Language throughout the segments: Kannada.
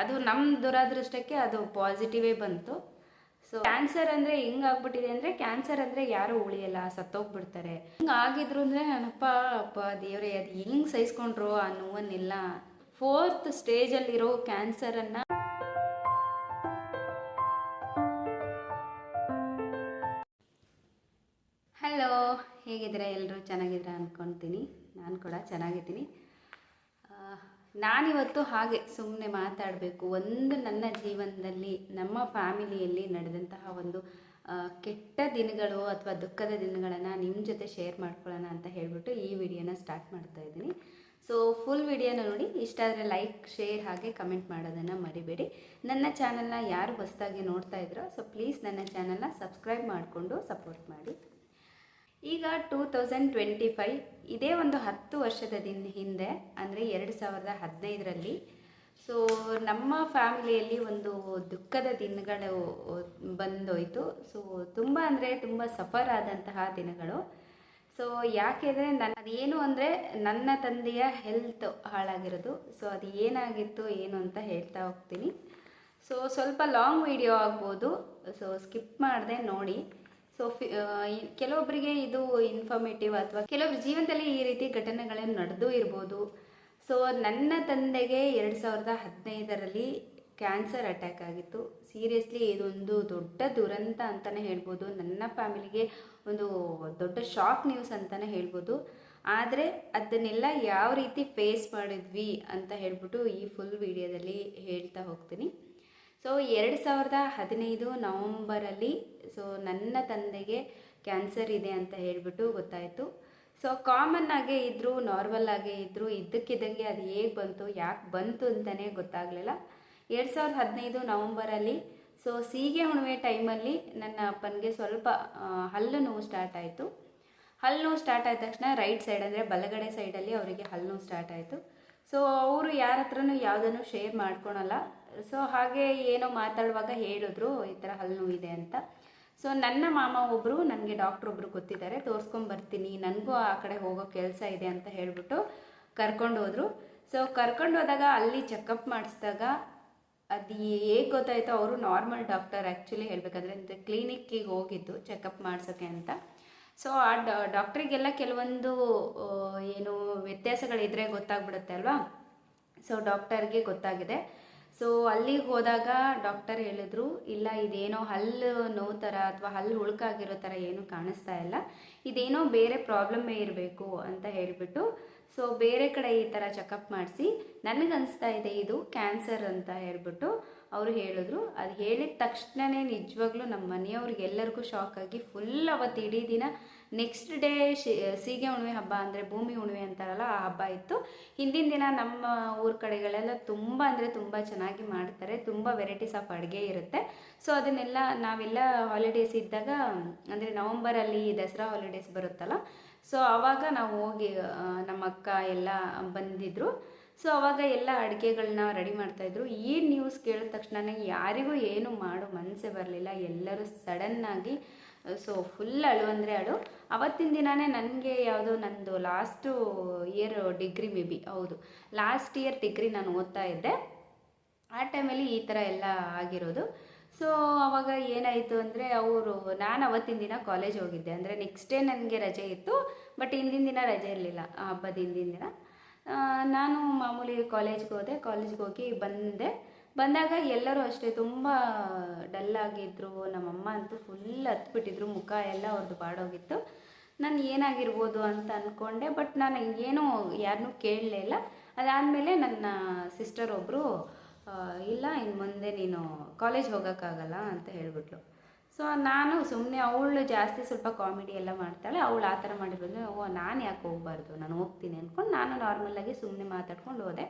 ಅದು ನಮ್ಮ ದುರಾದೃಷ್ಟಕ್ಕೆ ಅದು ಪಾಸಿಟಿವೇ ಬಂತು. ಸೊ ಕ್ಯಾನ್ಸರ್ ಅಂದರೆ ಹಿಂಗಾಗ್ಬಿಟ್ಟಿದೆ ಅಂದರೆ ಕ್ಯಾನ್ಸರ್ ಅಂದರೆ ಯಾರೂ ಉಳಿಯಲ್ಲ, ಸತ್ತೋಗ್ಬಿಡ್ತಾರೆ. ಹಿಂಗೆ ಆಗಿದ್ರು ಅಂದರೆ ನನ್ನಪ್ಪ ಅಪ್ಪ, ದೇವರೇ, ಅದು ಹೆಂಗೆ ಸಹಿಸ್ಕೊಂಡ್ರು ಆ ನೋವನ್ನೆಲ್ಲ? ಫೋರ್ತ್ ಸ್ಟೇಜಲ್ಲಿರೋ ಕ್ಯಾನ್ಸರನ್ನು ಹಲೋ ಹೇಗಿದ್ದೀರಾ? ಎಲ್ಲರೂ ಚೆನ್ನಾಗಿದ್ದೀರಾ ಅಂದ್ಕೊತೀನಿ ನಾನು ಕೂಡ ಚೆನ್ನಾಗಿದ್ದೀನಿ. ನಾನಿವತ್ತು ಹಾಗೆ ಸುಮ್ಮನೆ ಮಾತಾಡಬೇಕು. ಒಂದು ನನ್ನ ಜೀವನದಲ್ಲಿ, ನಮ್ಮ ಫ್ಯಾಮಿಲಿಯಲ್ಲಿ ನಡೆದಂತಹ ಒಂದು ಕೆಟ್ಟ ದಿನಗಳು ಅಥವಾ ದುಃಖದ ದಿನಗಳನ್ನು ನಿಮ್ಮ ಜೊತೆ ಶೇರ್ ಮಾಡ್ಕೊಳ್ಳೋಣ ಅಂತ ಹೇಳಿಬಿಟ್ಟು ಈ ವಿಡಿಯೋನ ಸ್ಟಾರ್ಟ್ ಮಾಡ್ತಾ ಇದ್ದೀನಿ. ಸೊ ಫುಲ್ ವಿಡಿಯೋನ ನೋಡಿ, ಇಷ್ಟ ಆದರೆ ಲೈಕ್ ಶೇರ್ ಹಾಗೆ ಕಮೆಂಟ್ ಮಾಡೋದನ್ನು ಮರಿಬೇಡಿ. ನನ್ನ ಚಾನಲ್ನ ಯಾರು ಹೊಸದಾಗಿ ನೋಡ್ತಾ ಇದ್ರೋ ಸೊ ಪ್ಲೀಸ್ ನನ್ನ ಚಾನಲ್ನ ಸಬ್ಸ್ಕ್ರೈಬ್ ಮಾಡಿಕೊಂಡು ಸಪೋರ್ಟ್ ಮಾಡಿ. ಈಗ ಟೂ ತೌಸಂಡ್ ಟ್ವೆಂಟಿ ಫೈವ್ ಇದೇ ಒಂದು ಹತ್ತು ವರ್ಷದ ದಿನ ಹಿಂದೆ, ಅಂದರೆ ಎರಡು ಸಾವಿರದ ಹದಿನೈದರಲ್ಲಿ ಸೊ ನಮ್ಮ ಫ್ಯಾಮಿಲಿಯಲ್ಲಿ ಒಂದು ದುಃಖದ ದಿನಗಳು ಬಂದೋಯ್ತು. ಸೊ ತುಂಬ ಅಂದರೆ ತುಂಬ ಸಫರ್ ಆದಂತಹ ದಿನಗಳು. ಸೊ ಯಾಕೆಂದರೆ ನನ್ನ ಅದೇನು ಅಂದರೆ ನನ್ನ ತಂದೆಯ ಹೆಲ್ತ್ ಹಾಳಾಗಿರೋದು. ಸೊ ಅದು ಏನಾಗಿತ್ತು, ಏನು ಅಂತ ಹೇಳ್ತಾ ಹೋಗ್ತೀನಿ. ಸೊ ಸ್ವಲ್ಪ ಲಾಂಗ್ ವಿಡಿಯೋ ಆಗ್ಬೋದು. ಸೊ ಸ್ಕಿಪ್ ಮಾಡದೆ ನೋಡಿ. ಸೊ ಫಿ ಕೆಲವೊಬ್ಬರಿಗೆ ಇದು ಇನ್ಫಾರ್ಮೇಟಿವ್ ಅಥವಾ ಕೆಲವೊಬ್ಬರ ಜೀವನದಲ್ಲಿ ಈ ರೀತಿ ಘಟನೆಗಳು ನಡೆದು ಇರ್ಬೋದು. ಸೊ ನನ್ನ ತಂದೆಗೆ ಎರಡು ಸಾವಿರದ ಹದಿನೈದರಲ್ಲಿ ಕ್ಯಾನ್ಸರ್ ಅಟ್ಯಾಕ್ ಆಗಿತ್ತು. ಸೀರಿಯಸ್ಲಿ ಇದೊಂದು ದೊಡ್ಡ ದುರಂತ ಅಂತಲೇ ಹೇಳ್ಬೋದು. ನನ್ನ ಫ್ಯಾಮಿಲಿಗೆ ಒಂದು ದೊಡ್ಡ ಶಾಕ್ ನ್ಯೂಸ್ ಅಂತಲೇ ಹೇಳ್ಬೋದು. ಆದರೆ, ಅದನ್ನೆಲ್ಲ ಯಾವ ರೀತಿ ಫೇಸ್ ಮಾಡಿದ್ವಿ ಅಂತ ಹೇಳ್ಬಿಟ್ಟು ಈ ಫುಲ್ ವಿಡಿಯೋದಲ್ಲಿ ಹೇಳ್ತಾ ಹೋಗ್ತೀನಿ. ಸೊ ಎರಡು ಸಾವಿರದ ಹದಿನೈದು ನವಂಬರಲ್ಲಿ ಸೊ ನನ್ನ ತಂದೆಗೆ ಕ್ಯಾನ್ಸರ್ ಇದೆ ಅಂತ ಹೇಳಿಬಿಟ್ಟು ಗೊತ್ತಾಯಿತು. ಸೊ ಕಾಮನ್ ಆಗೇ ಇದ್ದರು ನಾರ್ಮಲ್ ಆಗೇ ಇದ್ದರು ಇದ್ದಕ್ಕಿದ್ದಂಗೆ ಅದು ಹೇಗೆ ಬಂತು, ಯಾಕೆ ಬಂತು ಅಂತಲೇ ಗೊತ್ತಾಗಲಿಲ್ಲ. ಎರಡು ಸಾವಿರದ ಹದಿನೈದು ನವಂಬರಲ್ಲಿ ಸೊ ಸೀಗೆ ಹುಣ್ಣಿಮೆ ಟೈಮಲ್ಲಿ ನನ್ನ ಅಪ್ಪನಿಗೆ ಸ್ವಲ್ಪ ಹಲ್ಲು ನೋವು ಸ್ಟಾರ್ಟ್ ಆಯಿತು. ಹಲ್ಲು ನೋವು ಸ್ಟಾರ್ಟ್ ಆದ ತಕ್ಷಣ ರೈಟ್ ಸೈಡ್ ಅಂದರೆ ಬಲಗಡೆ ಸೈಡಲ್ಲಿ ಅವರಿಗೆ ಹಲ್ಲು ನೋವು ಸ್ಟಾರ್ಟ್ ಆಯಿತು. ಸೊ ಅವರು ಯಾರ ಹತ್ರನೂ ಯಾವುದನ್ನು ಶೇರ್ ಮಾಡ್ಕೊಳಲ್ಲ. ಸೊ ಹಾಗೆ ಏನೋ ಮಾತಾಡುವಾಗ ಹೇಳಿದ್ರು, ಈ ಥರ ಹಲ್ಲು ನೋವಿದೆ ಅಂತ. ಸೊ ನನ್ನ ಮಾಮ ಒಬ್ಬರು ನನಗೆ ಡಾಕ್ಟ್ರ್ ಒಬ್ಬರು ಗೊತ್ತಿದ್ದಾರೆ. ತೋರಿಸ್ಕೊಂಬರ್ತೀನಿ ನನಗೂ ಆ ಕಡೆ ಹೋಗೋ ಕೆಲಸ ಇದೆ ಅಂತ ಹೇಳಿಬಿಟ್ಟು ಕರ್ಕೊಂಡು ಹೋದರು. ಸೊ ಕರ್ಕೊಂಡು ಹೋದಾಗ ಅಲ್ಲಿ ಚೆಕಪ್ ಮಾಡಿಸಿದಾಗ ಅದು ಹೇಗೆ ಗೊತ್ತಾಯಿತು ಅವರು ನಾರ್ಮಲ್ ಡಾಕ್ಟರ್ ಆ್ಯಕ್ಚುಲಿ ಹೇಳಬೇಕಂದ್ರೆ ಕ್ಲಿನಿಕ್ಕಿಗೆ ಹೋಗಿದ್ದು ಚೆಕಪ್ ಮಾಡ್ಸೋಕ್ಕೆ ಅಂತ. ಸೊ ಆ ಡಾಕ್ಟ್ರಿಗೆಲ್ಲ ಕೆಲವೊಂದು ಏನು ವ್ಯತ್ಯಾಸಗಳಿದ್ರೆ ಗೊತ್ತಾಗ್ಬಿಡುತ್ತೆ ಅಲ್ವಾ? ಸೊ ಡಾಕ್ಟರ್ಗೆ ಗೊತ್ತಾಗಿದೆ. ಸೊ ಅಲ್ಲಿಗೆ ಹೋದಾಗ ಡಾಕ್ಟರ್ ಹೇಳಿದ್ರು, ಇಲ್ಲ, ಇದೇನೋ ಹಲ್ಲು ನೋವು ಥರ ಅಥವಾ ಹಲ್ಲು ಹುಳುಕಾಗಿರೋ ಥರ ಏನೂ ಕಾಣಿಸ್ತಾ ಇಲ್ಲ. ಇದೇನೋ ಬೇರೆ ಪ್ರಾಬ್ಲಮ್ಮೇ ಇರಬೇಕು, ಅಂತ ಹೇಳಿಬಿಟ್ಟು ಸೊ ಬೇರೆ ಕಡೆ ಈ ಥರ ಚೆಕಪ್ ಮಾಡಿಸಿ ನನಗನ್ನಿಸ್ತಾ ಇದೆ, ಇದು ಕ್ಯಾನ್ಸರ್ ಅಂತ ಹೇಳಿಬಿಟ್ಟು ಅವರು ಹೇಳಿದ್ರು. ಅದು ಹೇಳಿದ ತಕ್ಷಣವೇ ನಿಜವಾಗ್ಲೂ ನಮ್ಮ ಮನೆಯವ್ರಿಗೆಲ್ಲರಿಗೂ ಶಾಕ್ ಆಗಿ ಫುಲ್ ಅವತ್ತು ಇಡೀ ದಿನ ನೆಕ್ಸ್ಟ್ ಡೇ ಸೀಗೆ ಹುಣ್ಣಿಮೆ ಹಬ್ಬ ಅಂದರೆ ಭೂಮಿ ಹುಣ್ಣಿಮೆ ಅಂತಾರಲ್ಲ ಆ ಹಬ್ಬ ಇತ್ತು. ಹಿಂದಿನ ದಿನ ನಮ್ಮ ಊರ ಕಡೆಗಳೆಲ್ಲ ತುಂಬ ಅಂದರೆ ತುಂಬ ಚೆನ್ನಾಗಿ ಮಾಡ್ತಾರೆ. ತುಂಬ ವೆರೈಟೀಸ್ ಆಫ್ ಅಡುಗೆ ಇರುತ್ತೆ. ಸೊ ಅದನ್ನೆಲ್ಲ ನಾವೆಲ್ಲ ಹಾಲಿಡೇಸ್ ಇದ್ದಾಗ, ಅಂದರೆ ನವಂಬರಲ್ಲಿ ದಸರಾ ಹಾಲಿಡೇಸ್ ಬರುತ್ತಲ್ಲ. ಸೊ ಆವಾಗ ನಾವು ಹೋಗಿ ನಮ್ಮ ಅಕ್ಕ ಎಲ್ಲ ಬಂದಿದ್ದರು ಸೊ ಅವಾಗ ಎಲ್ಲ ಅಡುಗೆಗಳನ್ನ ರೆಡಿ ಮಾಡ್ತಾಯಿದ್ರು ಈ ನ್ಯೂಸ್ ಕೇಳಿದ ತಕ್ಷಣ ಯಾರಿಗೂ ಏನು ಮಾಡೋ ಮನಸ್ಸೇ ಬರಲಿಲ್ಲ. ಎಲ್ಲರೂ ಸಡನ್ನಾಗಿ ಸೊ ಫುಲ್ ಅಳು ಅಂದರೆ ಅಳು. ಅವತ್ತಿನ ದಿನವೇ ನನಗೆ ಯಾವುದೋ ನಂದು last year degree maybe ಹೌದು. ಲಾಸ್ಟ್ ಇಯರ್ ಡಿಗ್ರಿ ನಾನು ಓದ್ತಾ ಇದ್ದೆ. ಆ ಟೈಮಲ್ಲಿ ಈ ಥರ ಎಲ್ಲ ಆಗಿರೋದು. ಸೊ ಅವಾಗ ಏನಾಯಿತು ಅಂದರೆ ಅವರು, ನಾನು ಅವತ್ತಿನ ದಿನ ಕಾಲೇಜ್ ಹೋಗಿದ್ದೆ. ಅಂದರೆ ನೆಕ್ಸ್ಟ್ ಡೇ ನನಗೆ ರಜೆ ಇತ್ತು. ಬಟ್ ಹಿಂದಿನ ದಿನ ರಜೆ ಇರಲಿಲ್ಲ. ಹಬ್ಬದ ಹಿಂದಿನ ದಿನ. ನಾನು ಮಾಮೂಲಿ ಕಾಲೇಜ್ಗೆ ಹೋದೆ ಕಾಲೇಜ್ಗೆ ಹೋಗಿ ಬಂದೆ. ಬಂದಾಗ ಎಲ್ಲರೂ ಅಷ್ಟೇ ತುಂಬ ಡಲ್ ಆಗಿದ್ರು. ನಮ್ಮಮ್ಮ ಅಂತೂ ಫುಲ್ ಹತ್ಬಿಟ್ಟಿದ್ರು, ಮುಖ ಎಲ್ಲ ಅವ್ರದ್ದು ಬಾಡೋಗಿತ್ತು. ನಾನು ಏನಾಗಿರ್ಬೋದು ಅಂತ ಅಂದ್ಕೊಂಡೆ ಬಟ್ ನಾನು ಏನೂ ಯಾರನ್ನೂ ಕೇಳಲೇ ಇಲ್ಲ. ಅದಾದಮೇಲೆ ನನ್ನ ಸಿಸ್ಟರ್ ಒಬ್ಬರು ಇಲ್ಲ ಇನ್ನು ಮುಂದೆ ನೀನು ಕಾಲೇಜ್ ಹೋಗೋಕ್ಕಾಗಲ್ಲ, ಅಂತ ಹೇಳಿಬಿಟ್ಲು. ಸೊ ನಾನು ಸುಮ್ಮನೆ ಅವಳು ಜಾಸ್ತಿ ಸ್ವಲ್ಪ ಕಾಮಿಡಿ ಎಲ್ಲ ಮಾಡ್ತಾಳೆ, ಅವಳು ಆ ಥರ ಮಾಡಿರೋದು ಓ, ನಾನು ಯಾಕೆ ಹೋಗ್ಬಾರ್ದು? ನಾನು ಹೋಗ್ತೀನಿ ಅಂದ್ಕೊಂಡು ನಾನು ನಾರ್ಮಲಾಗಿ ಸುಮ್ಮನೆ ಮಾತಾಡ್ಕೊಂಡು ಹೋದೆ.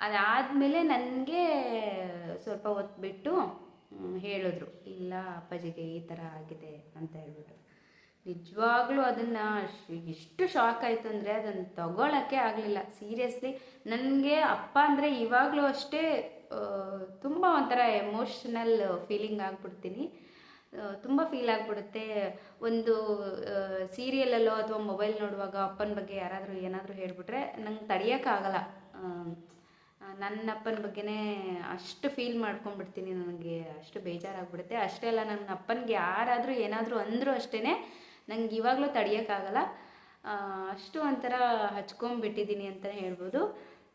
ಅದಾದಮೇಲೆ ನನಗೆ ಸ್ವಲ್ಪ ಹೊತ್ತು ಬಿಟ್ಟು ಹೇಳಿದ್ರು, ಇಲ್ಲ ಅಪ್ಪಾಜಿಗೆ ಈ ಥರ ಆಗಿದೆ ಅಂತ ಹೇಳ್ಬಿಟ್ಟು. ನಿಜವಾಗ್ಲೂ ಅದನ್ನು ಎಷ್ಟು ಶಾಕ್ ಆಯಿತು ಅಂದರೆ ಅದನ್ನು ತಗೊಳಕ್ಕೆ ಆಗಲಿಲ್ಲ. ಸೀರಿಯಸ್ಲಿ ನನಗೆ ಅಪ್ಪ ಅಂದರೆ ಇವಾಗಲೂ ಅಷ್ಟೇ ತುಂಬ ಒಂಥರ ಎಮೋಷ್ನಲ್ ಫೀಲಿಂಗ್ ಆಗಿಬಿಡ್ತೀನಿ. ತುಂಬ ಫೀಲ್ ಆಗಿಬಿಡುತ್ತೆ. ಒಂದು ಸೀರಿಯಲಲ್ಲೋ ಅಥವಾ ಮೊಬೈಲ್ ನೋಡುವಾಗ ಅಪ್ಪನ ಬಗ್ಗೆ ಯಾರಾದರೂ ಏನಾದರೂ ಹೇಳಿಬಿಟ್ರೆ ನಂಗೆ ತಡೆಯೋಕ್ಕಾಗಲ್ಲ ನನ್ನ ಅಪ್ಪನ ಬಗ್ಗೆನೇ ಅಷ್ಟು ಫೀಲ್ ಮಾಡ್ಕೊಂಡ್ಬಿಡ್ತೀನಿ ನನಗೆ, ಅಷ್ಟು ಬೇಜಾರಾಗ್ಬಿಡುತ್ತೆ. ಅಷ್ಟೇ ಅಲ್ಲ ನನ್ನ ಅಪ್ಪನಿಗೆ ಯಾರಾದರೂ ಏನಾದರೂ ಅಂದರೂ ಅಷ್ಟೇ ನಂಗೆ ಇವಾಗಲೂ ತಡಿಯೋಕ್ಕಾಗಲ್ಲ ಅಷ್ಟು ಒಂಥರ ಹಚ್ಕೊಂಬಿಟ್ಟಿದ್ದೀನಿ ಅಂತಲೇ ಹೇಳ್ಬೋದು.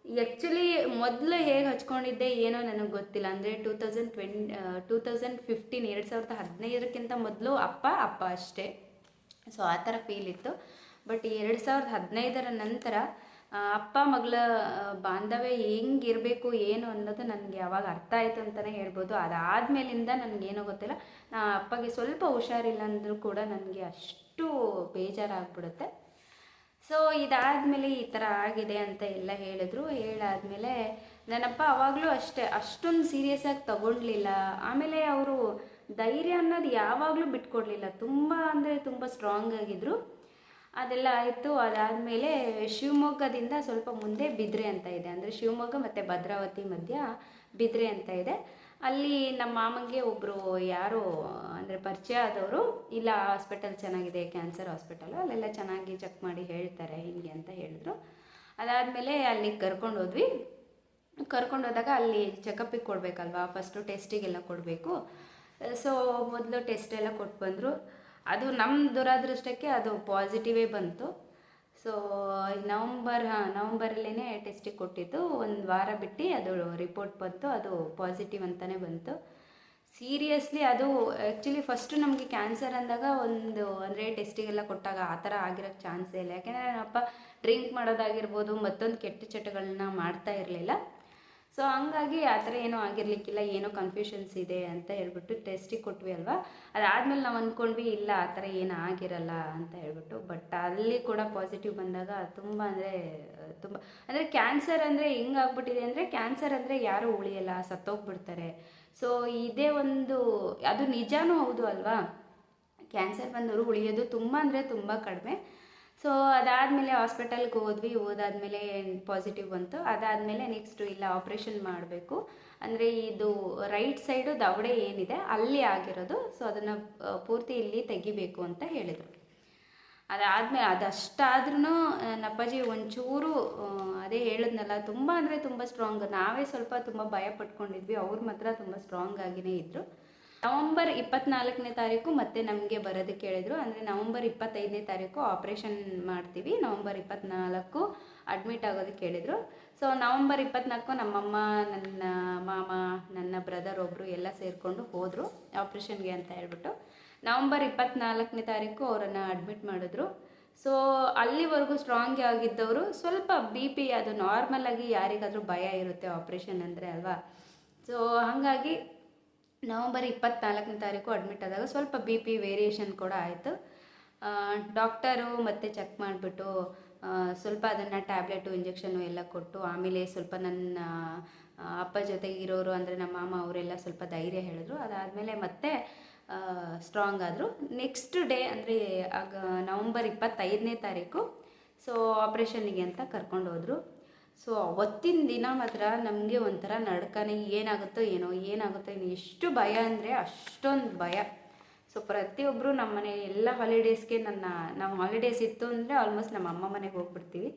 ಆ್ಯಕ್ಚುಲಿ ಮೊದಲು ಹೇಗೆ ಹಚ್ಕೊಂಡಿದ್ದೆ ಏನೋ ನನಗೆ ಗೊತ್ತಿಲ್ಲ. ಅಂದರೆ two thousand twenty two thousand fifteen ಎರಡು ಸಾವಿರದ ಹದಿನೈದಕ್ಕಿಂತ ಮೊದಲು ಅಪ್ಪ ಅಪ್ಪ ಅಷ್ಟೇ. ಸೊ ಆ ಥರ ಫೀಲ್ ಇತ್ತು. ಬಟ್ ಎರಡು ಸಾವಿರದ ಹದಿನೈದರ ನಂತರ ಅಪ್ಪ, ಮಗಳ ಬಾಂಧವ್ಯ ಹೆಂಗಿರಬೇಕು ಏನು ಅನ್ನೋದು ನನಗೆ ಯಾವಾಗ ಅರ್ಥ ಆಯಿತು ಅಂತಲೇ ಹೇಳ್ಬೋದು. ಅದಾದಮೇಲಿಂದ ನನಗೇನೋ ಗೊತ್ತಿಲ್ಲ. ನಾ ಅಪ್ಪಗೆ ಸ್ವಲ್ಪ ಹುಷಾರಿಲ್ಲ ಅಂದರೂ ಕೂಡ ನನಗೆ ಅಷ್ಟು ಬೇಜಾರಾಗ್ಬಿಡುತ್ತೆ. ಸೊ ಇದಾದಮೇಲೆ ಈ ಥರ ಆಗಿದೆ ಅಂತ ಎಲ್ಲ ಹೇಳಿದ್ರು. ಹೇಳಾದಮೇಲೆ, ನನ್ನಪ್ಪ ಅವಾಗಲೂ ಅಷ್ಟೇ, ಅಷ್ಟೊಂದು ಸೀರಿಯಸ್ ಆಗಿ ಆಮೇಲೆ ಅವರು ಧೈರ್ಯ ಅನ್ನೋದು ಯಾವಾಗಲೂ ಬಿಟ್ಕೊಡ್ಲಿಲ್ಲ. ತುಂಬ ಅಂದರೆ ತುಂಬ ಸ್ಟ್ರಾಂಗ್ ಆಗಿದ್ರು. ಅದೆಲ್ಲ ಆಯಿತು. ಅದಾದಮೇಲೆ ಶಿವಮೊಗ್ಗದಿಂದ ಸ್ವಲ್ಪ ಮುಂದೆ ಬಿದ್ರೆ ಅಂತ ಇದೆ. ಅಂದರೆ ಶಿವಮೊಗ್ಗ ಮತ್ತು ಭದ್ರಾವತಿ ಮಧ್ಯ ಬಿದ್ರೆ ಅಂತ ಇದೆ. ಅಲ್ಲಿ ನಮ್ಮ ಮಾಮಂಗೆ ಒಬ್ಬರು ಯಾರು, ಅಂದರೆ ಪರಿಚಯ ಆದವರು, ಇಲ್ಲ ಹಾಸ್ಪಿಟಲ್ ಚೆನ್ನಾಗಿದೆ ಕ್ಯಾನ್ಸರ್ ಹಾಸ್ಪಿಟಲು ಅಲ್ಲೆಲ್ಲ ಚೆನ್ನಾಗಿ ಚೆಕ್ ಮಾಡಿ ಹೇಳ್ತಾರೆ, ಹಿಂಗೆ ಅಂತ ಹೇಳಿದ್ರು. ಅದಾದಮೇಲೆ ಅಲ್ಲಿಗೆ ಕರ್ಕೊಂಡು ಹೋದ್ವಿ. ಕರ್ಕೊಂಡು ಹೋದಾಗ ಅಲ್ಲಿ ಚೆಕಪ್ಪಿಗೆ ಕೊಡಬೇಕಲ್ವಾ? ಫಸ್ಟು ಟೆಸ್ಟಿಗೆಲ್ಲ ಕೊಡಬೇಕು. ಸೊ ಮೊದಲು ಟೆಸ್ಟ್ ಎಲ್ಲ ಕೊಟ್ಟು ಬಂದರು ಅದು ನಮ್ಮ ದುರಾದೃಷ್ಟಕ್ಕೆ ಅದು ಪಾಸಿಟಿವೇ ಬಂತು. ಸೊ ನವಂಬರ್ ಹಾಂ ನವಂಬರಲ್ಲೇ ಟೆಸ್ಟಿಗೆ ಕೊಟ್ಟಿದ್ದು. ಒಂದು ವಾರ ಬಿಟ್ಟು ಅದು ರಿಪೋರ್ಟ್ ಬಂತು, ಅದು ಪಾಸಿಟಿವ್ ಅಂತಲೇ ಬಂತು. ಸೀರಿಯಸ್ಲಿ ಅದು ಆ್ಯಕ್ಚುಲಿ ಫಸ್ಟು ನಮಗೆ ಕ್ಯಾನ್ಸರ್ ಅಂದಾಗ ಒಂದು ಅಂದರೆ ಟೆಸ್ಟಿಗೆಲ್ಲ ಕೊಟ್ಟಾಗ ಆ ಥರ ಆಗಿರೋಕ್ಕೆ ಚಾನ್ಸೇ ಇಲ್ಲ. ಯಾಕೆಂದರೆ ನನ್ನಪ್ಪ ಡ್ರಿಂಕ್ ಮಾಡೋದಾಗಿರ್ಬೋದು, ಮತ್ತೊಂದು ಕೆಟ್ಟ ಚಟಗಳನ್ನ ಮಾಡ್ತಾ ಇರಲಿಲ್ಲ. ಸೊ ಹಂಗಾಗಿ ಆ ಥರ ಏನೂ ಆಗಿರ್ಲಿಕ್ಕಿಲ್ಲ, ಏನೋ ಕನ್ಫ್ಯೂಷನ್ಸ್ ಇದೆ ಅಂತ ಹೇಳ್ಬಿಟ್ಟು ಟೆಸ್ಟಿಗೆ ಕೊಟ್ವಿ ಅಲ್ವಾ? ಅದಾದಮೇಲೆ ನಾವು ಅಂದ್ಕೊಂಡ್ವಿ ಇಲ್ಲ, ಆ ಥರ ಏನು ಆಗಿರಲ್ಲ ಅಂತ ಹೇಳ್ಬಿಟ್ಟು ಬಟ್ ಅಲ್ಲಿ ಕೂಡ ಪಾಸಿಟಿವ್ ಬಂದಾಗ ತುಂಬ ಅಂದರೆ ತುಂಬ ಅಂದರೆ ಕ್ಯಾನ್ಸರ್ ಅಂದರೆ ಹೆಂಗಾಗ್ಬಿಟ್ಟಿದೆ ಅಂದರೆ ಕ್ಯಾನ್ಸರ್ ಅಂದರೆ ಯಾರೂ ಉಳಿಯಲ್ಲ, ಸತ್ತೋಗ್ಬಿಡ್ತಾರೆ. ಸೊ ಇದೇ ಒಂದು, ಅದು ನಿಜಾನೂ ಹೌದು ಅಲ್ವಾ? ಕ್ಯಾನ್ಸರ್ ಬಂದವರು ಉಳಿಯೋದು ತುಂಬ ಅಂದರೆ ತುಂಬ ಕಡಿಮೆ. ಸೊ ಅದಾದಮೇಲೆ ಹಾಸ್ಪಿಟಲ್ಗೆ ಹೋದ್ವಿ, ಹೋದಾದ್ಮೇಲೆ ಪಾಸಿಟಿವ್ ಬಂತು. ಅದಾದಮೇಲೆ ನೆಕ್ಸ್ಟು ಇಲ್ಲ ಆಪ್ರೇಷನ್ ಮಾಡಬೇಕು. ಅಂದರೆ ಇದು ರೈಟ್ ಸೈಡು ದವಡೆ ಏನಿದೆ, ಅಲ್ಲಿ ಆಗಿರೋದು. ಸೊ ಅದನ್ನು ಪೂರ್ತಿ ಇಲ್ಲಿ ತೆಗಿಬೇಕು ಅಂತ ಹೇಳಿದರು. ಅದಾದಮೇಲೆ ಅದಷ್ಟಾದ್ರೂ ನನ್ನ ಅಪ್ಪಾಜಿ ಒಂಚೂರು ಅದೇ ಹೇಳಿದ್ನಲ್ಲ, ತುಂಬ ಅಂದರೆ ತುಂಬ ಸ್ಟ್ರಾಂಗ್ ನಾವೇ ಸ್ವಲ್ಪ ತುಂಬ ಭಯ ಪಟ್ಕೊಂಡಿದ್ವಿ. ಅವ್ರು ಮಾತ್ರ ತುಂಬ ಸ್ಟ್ರಾಂಗ್ ಆಗಿನೇ ಇದ್ದರು ನವಂಬರ್ ಇಪ್ಪತ್ನಾಲ್ಕನೇ ತಾರೀಕು ಮತ್ತೆ ನಮಗೆ ಬರೋದಕ್ಕೆ ಹೇಳಿದರು ಅಂದರೆ ನವಂಬರ್ ಇಪ್ಪತ್ತೈದನೇ ತಾರೀಕು ಆಪ್ರೇಷನ್ ಮಾಡ್ತೀವಿ. ನವಂಬರ್ ಇಪ್ಪತ್ನಾಲ್ಕು ಅಡ್ಮಿಟ್ ಆಗೋದಕ್ಕೆ ಕೇಳಿದರು. ಸೊ ನವಂಬರ್ ಇಪ್ಪತ್ನಾಲ್ಕು ನಮ್ಮಮ್ಮ, ನನ್ನ ಮಾಮ, ನನ್ನ ಬ್ರದರ್ ಒಬ್ಬರು ಎಲ್ಲ ಸೇರಿಕೊಂಡು ಹೋದರು ಆಪ್ರೇಷನ್ಗೆ ಅಂತ ಹೇಳ್ಬಿಟ್ಟು. ನವಂಬರ್ ಇಪ್ಪತ್ನಾಲ್ಕನೇ ತಾರೀಕು ಅವರನ್ನು ಅಡ್ಮಿಟ್ ಮಾಡಿದ್ರು. ಸೊ ಅಲ್ಲಿವರೆಗೂ ಸ್ಟ್ರಾಂಗ್ ಆಗಿದ್ದವರು. ಸ್ವಲ್ಪ ಬಿ ಪಿ ಅದು ನಾರ್ಮಲ್ ಆಗಿ ಯಾರಿಗಾದರೂ ಭಯ ಇರುತ್ತೆ ಆಪ್ರೇಷನ್ ಅಂದರೆ ಅಲ್ವಾ? ಸೊ ಹಾಗಾಗಿ ನವಂಬರ್ ಇಪ್ಪತ್ನಾಲ್ಕನೇ ತಾರೀಕು ಅಡ್ಮಿಟ್ ಆದಾಗ ಸ್ವಲ್ಪ ಬಿ ಪಿ ವೇರಿಯೇಷನ್ ಕೂಡ ಆಯಿತು. ಡಾಕ್ಟರು ಮತ್ತೆ ಚೆಕ್ ಮಾಡಿಬಿಟ್ಟು ಸ್ವಲ್ಪ ಅದನ್ನು ಟ್ಯಾಬ್ಲೆಟು ಇಂಜೆಕ್ಷನು ಎಲ್ಲ ಕೊಟ್ಟು, ಆಮೇಲೆ ಸ್ವಲ್ಪ ನನ್ನ ಅಪ್ಪ ಜೊತೆಗೆ ಇರೋರು ಅಂದರೆ ನಮ್ಮ ಮಾಮ ಅವರೆಲ್ಲ ಸ್ವಲ್ಪ ಧೈರ್ಯ ಹೇಳಿದ್ರು. ಅದಾದಮೇಲೆ ಮತ್ತೆ ಸ್ಟ್ರಾಂಗ್ ಆದರು. ನೆಕ್ಸ್ಟ್ ಡೇ ಅಂದರೆ ಆಗ ನವಂಬರ್ ಇಪ್ಪತ್ತೈದನೇ ತಾರೀಕು ಸೊ ಆಪ್ರೇಷನ್ನಿಗೆ ಅಂತ ಕರ್ಕೊಂಡು ಹೋದರು ಸೊ ಅವತ್ತಿನ ದಿನ ಮಾತ್ರ ನಮಗೆ ಒಂಥರ ನಡ್ಕನೆ ಏನಾಗುತ್ತೋ ಏನೋ ಏನಾಗುತ್ತೋ ಏನೋ. ಎಷ್ಟು ಭಯ ಅಂದರೆ ಅಷ್ಟೊಂದು ಭಯ. ಸೊ ಪ್ರತಿಯೊಬ್ಬರು ನಮ್ಮ ಮನೆ ಎಲ್ಲ ಹಾಲಿಡೇಸ್ಗೆ ನನ್ನ ನಾವು ಹಾಲಿಡೇಸ್ ಇತ್ತು ಅಂದರೆ ಆಲ್ಮೋಸ್ಟ್ ನಮ್ಮ ಅಮ್ಮ ಮನೆಗೆ ಹೋಗ್ಬಿಡ್ತೀವಿ.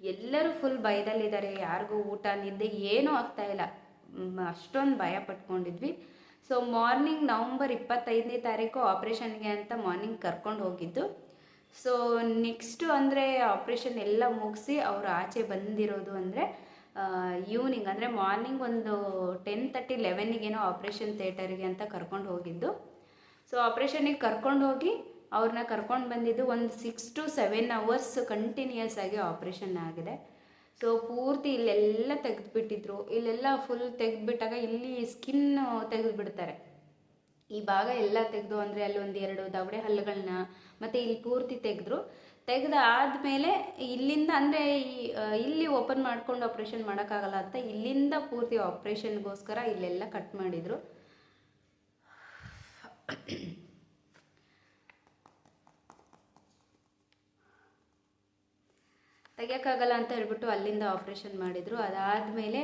ಎಲ್ಲರೂ ಫುಲ್ ಭಯದಲ್ಲಿದ್ದಾರೆ. ಯಾರಿಗೂ ಊಟ, ನಿದ್ದೆ ಏನೂ ಆಗ್ತಾ ಇಲ್ಲ. ಅಷ್ಟೊಂದು ಭಯ ಪಟ್ಕೊಂಡಿದ್ವಿ. ಸೊ ಮಾರ್ನಿಂಗ್ ನವಂಬರ್ ಇಪ್ಪತ್ತೈದನೇ ತಾರೀಕು ಆಪ್ರೇಷನ್ಗೆ ಅಂತ ಮಾರ್ನಿಂಗ್ ಕರ್ಕೊಂಡು ಹೋಗಿದ್ದು. ಸೊ ನೆಕ್ಸ್ಟು ಅಂದರೆ ಆಪ್ರೇಷನ್ ಎಲ್ಲ ಮುಗಿಸಿ ಅವರು ಆಚೆ ಬಂದಿರೋದು ಅಂದರೆ ಈವ್ನಿಂಗ್ ಅಂದರೆ ಮಾರ್ನಿಂಗ್ ಒಂದು ಟೆನ್ ತರ್ಟಿ ಲೆವೆನ್ನಿಗೇನೋ ಆಪ್ರೇಷನ್ ಥಿಯೇಟರಿಗೆ ಅಂತ ಕರ್ಕೊಂಡು ಹೋಗಿದ್ದು. ಸೊ ಆಪ್ರೇಷನಿಗೆ ಕರ್ಕೊಂಡು ಹೋಗಿ ಅವ್ರನ್ನ ಕರ್ಕೊಂಡು ಬಂದಿದ್ದು ಒಂದು six to seven hours continuous ಆಗಿ ಆಪ್ರೇಷನ್ ಆಗಿದೆ. ಸೊ ಪೂರ್ತಿ ಇಲ್ಲೆಲ್ಲ ತೆಗೆದುಬಿಟ್ಟಿದ್ರು. ಇಲ್ಲೆಲ್ಲ ಫುಲ್ ತೆಗೆದುಬಿಟ್ಟಾಗ ಇಲ್ಲಿ ಸ್ಕಿನ್ ತೆಗೆದುಬಿಡ್ತಾರೆ. ಈ ಭಾಗ ಎಲ್ಲ ತೆಗೆದು ಅಂದರೆ ಅಲ್ಲಿ ಒಂದು ಎರಡು ದವಡೆ ಹಲ್ಲುಗಳನ್ನ ಮತ್ತು ಇಲ್ಲಿ ಪೂರ್ತಿ ತೆಗೆದ್ರು. ತೆಗೆದು ಆದಮೇಲೆ ಇಲ್ಲಿಂದ ಅಂದರೆ ಇಲ್ಲಿ ಓಪನ್ ಮಾಡ್ಕೊಂಡು ಆಪ್ರೇಷನ್ ಮಾಡೋಕ್ಕಾಗಲ್ಲ ಅಂತ ಇಲ್ಲಿಂದ ಪೂರ್ತಿ ಆಪ್ರೇಷನ್ಗೋಸ್ಕರ ಇಲ್ಲೆಲ್ಲ ಕಟ್ ಮಾಡಿದರು. ತೆಗಿಯೋಕ್ಕಾಗಲ್ಲ ಅಂತ ಹೇಳ್ಬಿಟ್ಟು ಅಲ್ಲಿಂದ ಆಪ್ರೇಷನ್ ಮಾಡಿದರು. ಅದಾದಮೇಲೆ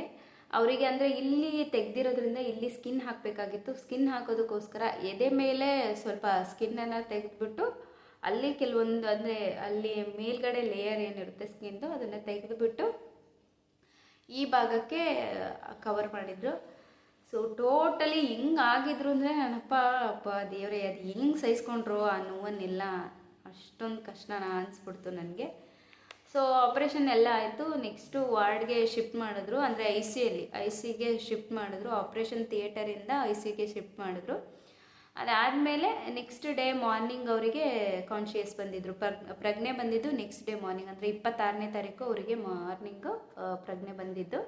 ಅವರಿಗೆ ಅಂದರೆ ಇಲ್ಲಿ ತೆಗ್ದಿರೋದ್ರಿಂದ ಇಲ್ಲಿ ಸ್ಕಿನ್ ಹಾಕಬೇಕಾಗಿತ್ತು. ಸ್ಕಿನ್ ಹಾಕೋದಕ್ಕೋಸ್ಕರ ಎದೆ ಮೇಲೆ ಸ್ವಲ್ಪ ಸ್ಕಿನ್ನನ್ನು ತೆಗೆದ್ಬಿಟ್ಟು ಅಲ್ಲಿ ಕೆಲವೊಂದು ಅಂದರೆ ಅಲ್ಲಿ ಮೇಲ್ಗಡೆ ಲೇಯರ್ ಏನಿರುತ್ತೆ ಸ್ಕಿನ್ದು ಅದನ್ನು ತೆಗೆದುಬಿಟ್ಟು ಈ ಭಾಗಕ್ಕೆ ಕವರ್ ಮಾಡಿದರು. ಸೊ ಟೋಟಲಿ ಹಿಂಗೆ ಆಗಿದ್ರು ಅಂದರೆ ನನ್ನಪ್ಪ, ಅಪ್ಪ, ದೇವರೇ, ಅದು ಹೆಂಗೆ ಸಹಿಸ್ಕೊಂಡ್ರು ಆ ನೋವನ್ನೆಲ್ಲ? ಅಷ್ಟೊಂದು ಕಷ್ಟನ ಅನಿಸ್ಬಿಡ್ತು ನನಗೆ. ಸೊ ಆಪ್ರೇಷನ್ ಎಲ್ಲ ಆಯಿತು. ನೆಕ್ಸ್ಟು ವಾರ್ಡ್ಗೆ ಶಿಫ್ಟ್ ಮಾಡಿದ್ರು. ಅಂದರೆ ಐ ಸಿಯಲ್ಲಿ ಐ ಸಿಗೆ ಶಿಫ್ಟ್ ಮಾಡಿದ್ರು. ಆಪ್ರೇಷನ್ ಥಿಯೇಟರಿಂದ ಐ ಸಿಗೆ ಶಿಫ್ಟ್ ಮಾಡಿದ್ರು. ಅದಾದಮೇಲೆ ನೆಕ್ಸ್ಟ್ ಡೇ ಮಾರ್ನಿಂಗ್ ಅವರಿಗೆ ಕಾನ್ಷಿಯಸ್ ಬಂದಿದ್ದರು ಪ್ರಜ್ಞೆ ಬಂದಿದ್ದು ನೆಕ್ಸ್ಟ್ ಡೇ ಮಾರ್ನಿಂಗ್ ಅಂದರೆ ಇಪ್ಪತ್ತಾರನೇ ತಾರೀಕು ಅವರಿಗೆ ಮಾರ್ನಿಂಗು ಪ್ರಜ್ಞೆ ಬಂದಿದ್ದು.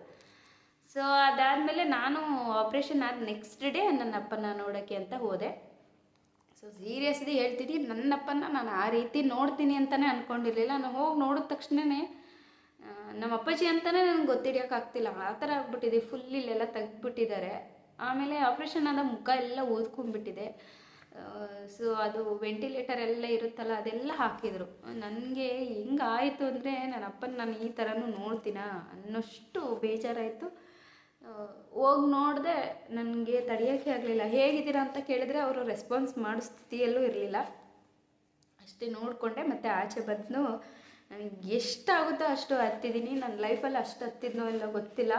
ಸೊ ಅದಾದಮೇಲೆ ನಾನು ಆಪ್ರೇಷನ್ ಆದ ನೆಕ್ಸ್ಟ್ ಡೇ ನನ್ನ ಅಪ್ಪನ ನೋಡೋಕ್ಕೆ ಅಂತ ಹೋದೆ. ಸೊ ಸೀರಿಯಸ್ಲಿ ಹೇಳ್ತೀನಿ ನನ್ನಪ್ಪನ ನಾನು ಆ ರೀತಿ ನೋಡ್ತೀನಿ ಅಂತಲೇ ಅಂದ್ಕೊಂಡಿರಲಿಲ್ಲ ನಾನು ಹೋಗಿ ನೋಡಿದ ತಕ್ಷಣವೇ ನಮ್ಮ ಅಪ್ಪಾಜಿ ಅಂತಲೇ ನನಗೆ ಗೊತ್ತಿಡಿಯೋಕ್ಕಾಗ್ತಿಲ್ಲ ಆ ಥರ ಆಗ್ಬಿಟ್ಟಿದೆ ಫುಲ್ ಇಲ್ಲೆಲ್ಲ ತೆಗ್ದುಬಿಟ್ಟಿದ್ದಾರೆ. ಆಮೇಲೆ ಆಪ್ರೇಷನ್ ಆದ ಮುಖ ಎಲ್ಲ ಓದ್ಕೊಂಡ್ಬಿಟ್ಟಿದೆ. ಸೊ ಅದು ವೆಂಟಿಲೇಟರ್ ಎಲ್ಲ ಇರುತ್ತಲ್ಲ, ಅದೆಲ್ಲ ಹಾಕಿದರು. ನನಗೆ ಹೆಂಗಾಯಿತು ಅಂದರೆ ನನ್ನ ಅಪ್ಪನ ನಾನು ಈ ಥರನೂ ನೋಡ್ತೀನಾ ಅನ್ನೋಷ್ಟು ಬೇಜಾರಾಯಿತು. ಹೋಗಿ ನೋಡಿದೆ ನನಗೆ ತಡೆಯೋಕ್ಕೆ ಆಗಲಿಲ್ಲ. ಹೇಗಿದ್ದೀರಾ ಅಂತ ಕೇಳಿದ್ರೆ ಅವರು ರೆಸ್ಪಾನ್ಸ್ ಮಾಡೋ ಸ್ಥಿತಿಯಲ್ಲೂ ಇರಲಿಲ್ಲ. ಅಷ್ಟೇ ನೋಡಿಕೊಂಡೆ, ಮತ್ತು ಆಚೆ ಬಂದು ನನಗೆ ಎಷ್ಟಾಗುತ್ತೋ ಅಷ್ಟು ಹತ್ತಿದ್ದೀನಿ ನನ್ನ ಲೈಫಲ್ಲಿ ಅಷ್ಟು ಹತ್ತಿದ್ನೋ ಇಲ್ಲ ಗೊತ್ತಿಲ್ಲ.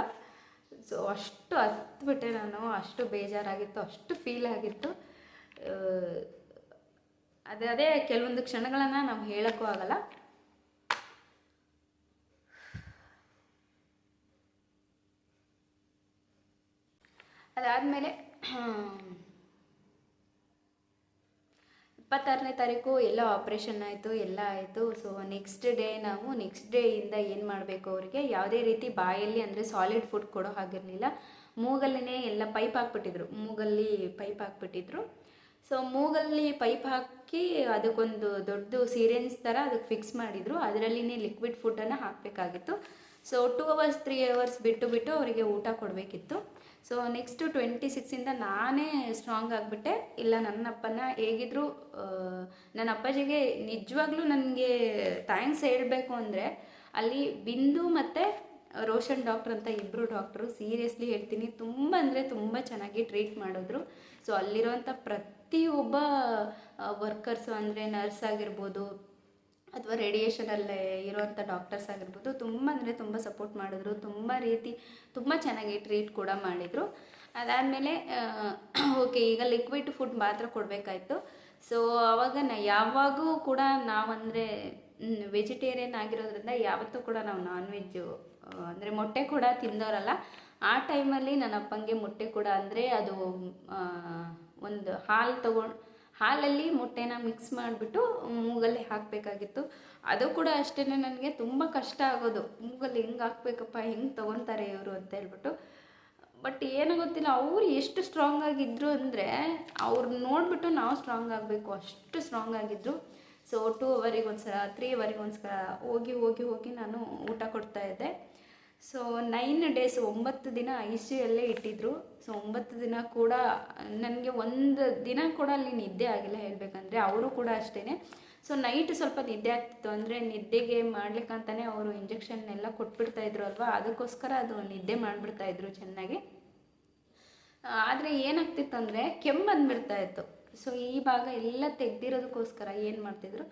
ಸೊ ಅಷ್ಟು ಹತ್ಬಿಟ್ಟೆ ನಾನು, ಅಷ್ಟು ಬೇಜಾರಾಗಿತ್ತು, ಅಷ್ಟು ಫೀಲ್ ಆಗಿತ್ತು. ಅದೇ ಅದೇ ಕೆಲವೊಂದು ಕ್ಷಣಗಳನ್ನು ನಾವು ಹೇಳೋಕ್ಕೂ ಆಗಲ್ಲ. ಅದಾದಮೇಲೆ ಇಪ್ಪತ್ತಾರನೇ ತಾರೀಕು ಎಲ್ಲ ಆಪ್ರೇಷನ್ ಆಯಿತು, ಎಲ್ಲ ಆಯಿತು. ಸೊ ನೆಕ್ಸ್ಟ್ ಡೇ ನಾವು ನೆಕ್ಸ್ಟ್ ಡೇಯಿಂದ ಏನು ಮಾಡಬೇಕು ಅವರಿಗೆ? ಯಾವುದೇ ರೀತಿ ಬಾಯಲ್ಲಿ ಅಂದರೆ ಸಾಲಿಡ್ ಫುಡ್ ಕೊಡೋ ಹಾಗಿರಲಿಲ್ಲ. ಮೂಗಲ್ಲಿನೇ ಎಲ್ಲ ಪೈಪ್ ಹಾಕ್ಬಿಟ್ಟಿದ್ರು. ಮೂಗಲ್ಲಿ ಪೈಪ್ ಹಾಕ್ಬಿಟ್ಟಿದ್ರು. ಸೊ ಮೂಗಲ್ಲಿ ಪೈಪ್ ಹಾಕಿ ಅದಕ್ಕೊಂದು ದೊಡ್ಡ ಸೀರೆನ್ಸ್ ಥರ ಅದಕ್ಕೆ ಫಿಕ್ಸ್ ಮಾಡಿದರು. ಅದರಲ್ಲಿನೇ ಲಿಕ್ವಿಡ್ ಫುಡ್ಡನ್ನು ಹಾಕಬೇಕಾಗಿತ್ತು. So two hours three hours ಬಿಟ್ಟು ಬಿಟ್ಟು ಅವರಿಗೆ ಊಟ ಕೊಡಬೇಕಿತ್ತು. ಸೊ ನೆಕ್ಸ್ಟು ಟ್ವೆಂಟಿ ಸಿಕ್ಸಿಂದ ನಾನೇ ಸ್ಟ್ರಾಂಗ್ ಆಗಿಬಿಟ್ಟೆ. ಇಲ್ಲ, ನನ್ನ ಅಪ್ಪನ ಹೇಗಿದ್ರು ನನ್ನ ಅಪ್ಪಾಜಿಗೆ ನಿಜವಾಗ್ಲೂ ನನಗೆ ಥ್ಯಾಂಕ್ಸ್ ಹೇಳಬೇಕು ಅಂದರೆ, ಅಲ್ಲಿ ಬಿಂದು ಮತ್ತು ರೋಷನ್ ಡಾಕ್ಟ್ರ್ ಅಂತ ಇಬ್ಬರು ಡಾಕ್ಟ್ರು ಸೀರಿಯಸ್ಲಿ ಹೇಳ್ತೀನಿ. ತುಂಬ ಅಂದರೆ ತುಂಬ ಚೆನ್ನಾಗಿ ಟ್ರೀಟ್ ಮಾಡಿದ್ರು. ಸೊ ಅಲ್ಲಿರೋಂಥ ಪ್ರತಿಯೊಬ್ಬ ವರ್ಕರ್ಸು ಅಂದರೆ ನರ್ಸ್ ಆಗಿರ್ಬೋದು ಅಥವಾ ರೇಡಿಯೇಷನಲ್ಲೇ ಇರುವಂಥ ಡಾಕ್ಟರ್ಸ್ ಆಗಿರ್ಬೋದು, ತುಂಬ ಅಂದರೆ ತುಂಬ ಸಪೋರ್ಟ್ ಮಾಡಿದ್ರು, ತುಂಬ ರೀತಿ ತುಂಬ ಚೆನ್ನಾಗಿ ಟ್ರೀಟ್ ಕೂಡ ಮಾಡಿದರು. ಅದಾದಮೇಲೆ ಓಕೆ ಈಗ ಲಿಕ್ವಿಡ್ ಫುಡ್ ಮಾತ್ರ ಕೊಡಬೇಕಾಯ್ತು. ಸೊ ಆವಾಗ ನಾ, ಯಾವಾಗೂ ಕೂಡ ನಾವಂದರೆ ವೆಜಿಟೇರಿಯನ್ ಆಗಿರೋದ್ರಿಂದ ಯಾವತ್ತೂ ಕೂಡ ನಾವು ನಾನ್ ವೆಜ್ಜು ಅಂದರೆ ಮೊಟ್ಟೆ ಕೂಡ ತಿಂದವರಲ್ಲ ಆ ಟೈಮಲ್ಲಿ ನನ್ನ ಅಪ್ಪಂಗೆ ಮೊಟ್ಟೆ ಕೂಡ ಅಂದರೆ ಅದು ಒಂದು ಹಾಲು ತಗೊಂಡು ಹಾಲಲ್ಲಿ ಮೊಟ್ಟೆನ ಮಿಕ್ಸ್ ಮಾಡಿಬಿಟ್ಟು ಮೂಗಲ್ಲಿ ಹಾಕಬೇಕಾಗಿತ್ತು. ಅದು ಕೂಡ ಅಷ್ಟೇ ನನಗೆ ತುಂಬ ಕಷ್ಟ ಆಗೋದು. ಮೂಗಲ್ಲಿ ಹೆಂಗೆ ಹಾಕ್ಬೇಕಪ್ಪ, ಹೆಂಗೆ ತೊಗೊತಾರೆ ಇವರು ಅಂತ ಹೇಳ್ಬಿಟ್ಟು. ಬಟ್ ಏನೋ ಗೊತ್ತಿಲ್ಲ, ಅವ್ರು ಎಷ್ಟು ಸ್ಟ್ರಾಂಗ್ ಆಗಿದ್ರು ಅಂದರೆ ಅವ್ರು ನೋಡಿಬಿಟ್ಟು ನಾವು ಸ್ಟ್ರಾಂಗ್ ಆಗಬೇಕು. ಅಷ್ಟು ಸ್ಟ್ರಾಂಗ್ ಆಗಿದ್ರು. ಸೊ ಟೂ ಅವರಿಗೆ ಒಂದ್ಸಲ ತ್ರೀ ಅವರಿಗೆ ಒಂದ್ಸಲ ಹೋಗಿ ಹೋಗಿ ಹೋಗಿ ನಾನು ಊಟ ಕೊಡ್ತಾ ಇದ್ದೆ. ಸೊ ನೈನ್ ಡೇಸ್ ಒಂಬತ್ತು ದಿನ ಐ ಸಿ ಯಲ್ಲೇ ಇಟ್ಟಿದ್ರು. ಸೊ ಒಂಬತ್ತು ದಿನ ಕೂಡ, ನನಗೆ ಒಂದು ದಿನ ಕೂಡ ಅಲ್ಲಿ ನಿದ್ದೆ ಆಗಿಲ್ಲ ಹೇಳಬೇಕಂದ್ರೆ, ಅವರು ಕೂಡ ಅಷ್ಟೇ ಸೊ ನೈಟ್ ಸ್ವಲ್ಪ ನಿದ್ದೆ ಆಗ್ತಿತ್ತು. ಅಂದರೆ ನಿದ್ದೆಗೆ ಮಾಡ್ಲಿಕ್ಕಂತಾನೆ ಅವರು ಇಂಜೆಕ್ಷನ್ ಎಲ್ಲ ಕೊಟ್ಬಿಡ್ತಾ ಇದ್ರು ಅಲ್ವಾ? ಅದಕ್ಕೋಸ್ಕರ ಅದು ನಿದ್ದೆ ಮಾಡಿಬಿಡ್ತಾ ಇದ್ರು ಚೆನ್ನಾಗಿ. ಆದರೆ ಏನಾಗ್ತಿತ್ತು ಅಂದರೆ ಕೆಮ್ಮು ಬಂದ್ಬಿಡ್ತಾ ಇತ್ತು. ಸೊ ಈ ಭಾಗ ಎಲ್ಲ ತೆಗ್ದಿರೋದಕ್ಕೋಸ್ಕರ ಏನು ಮಾಡ್ತಿದ್ರು?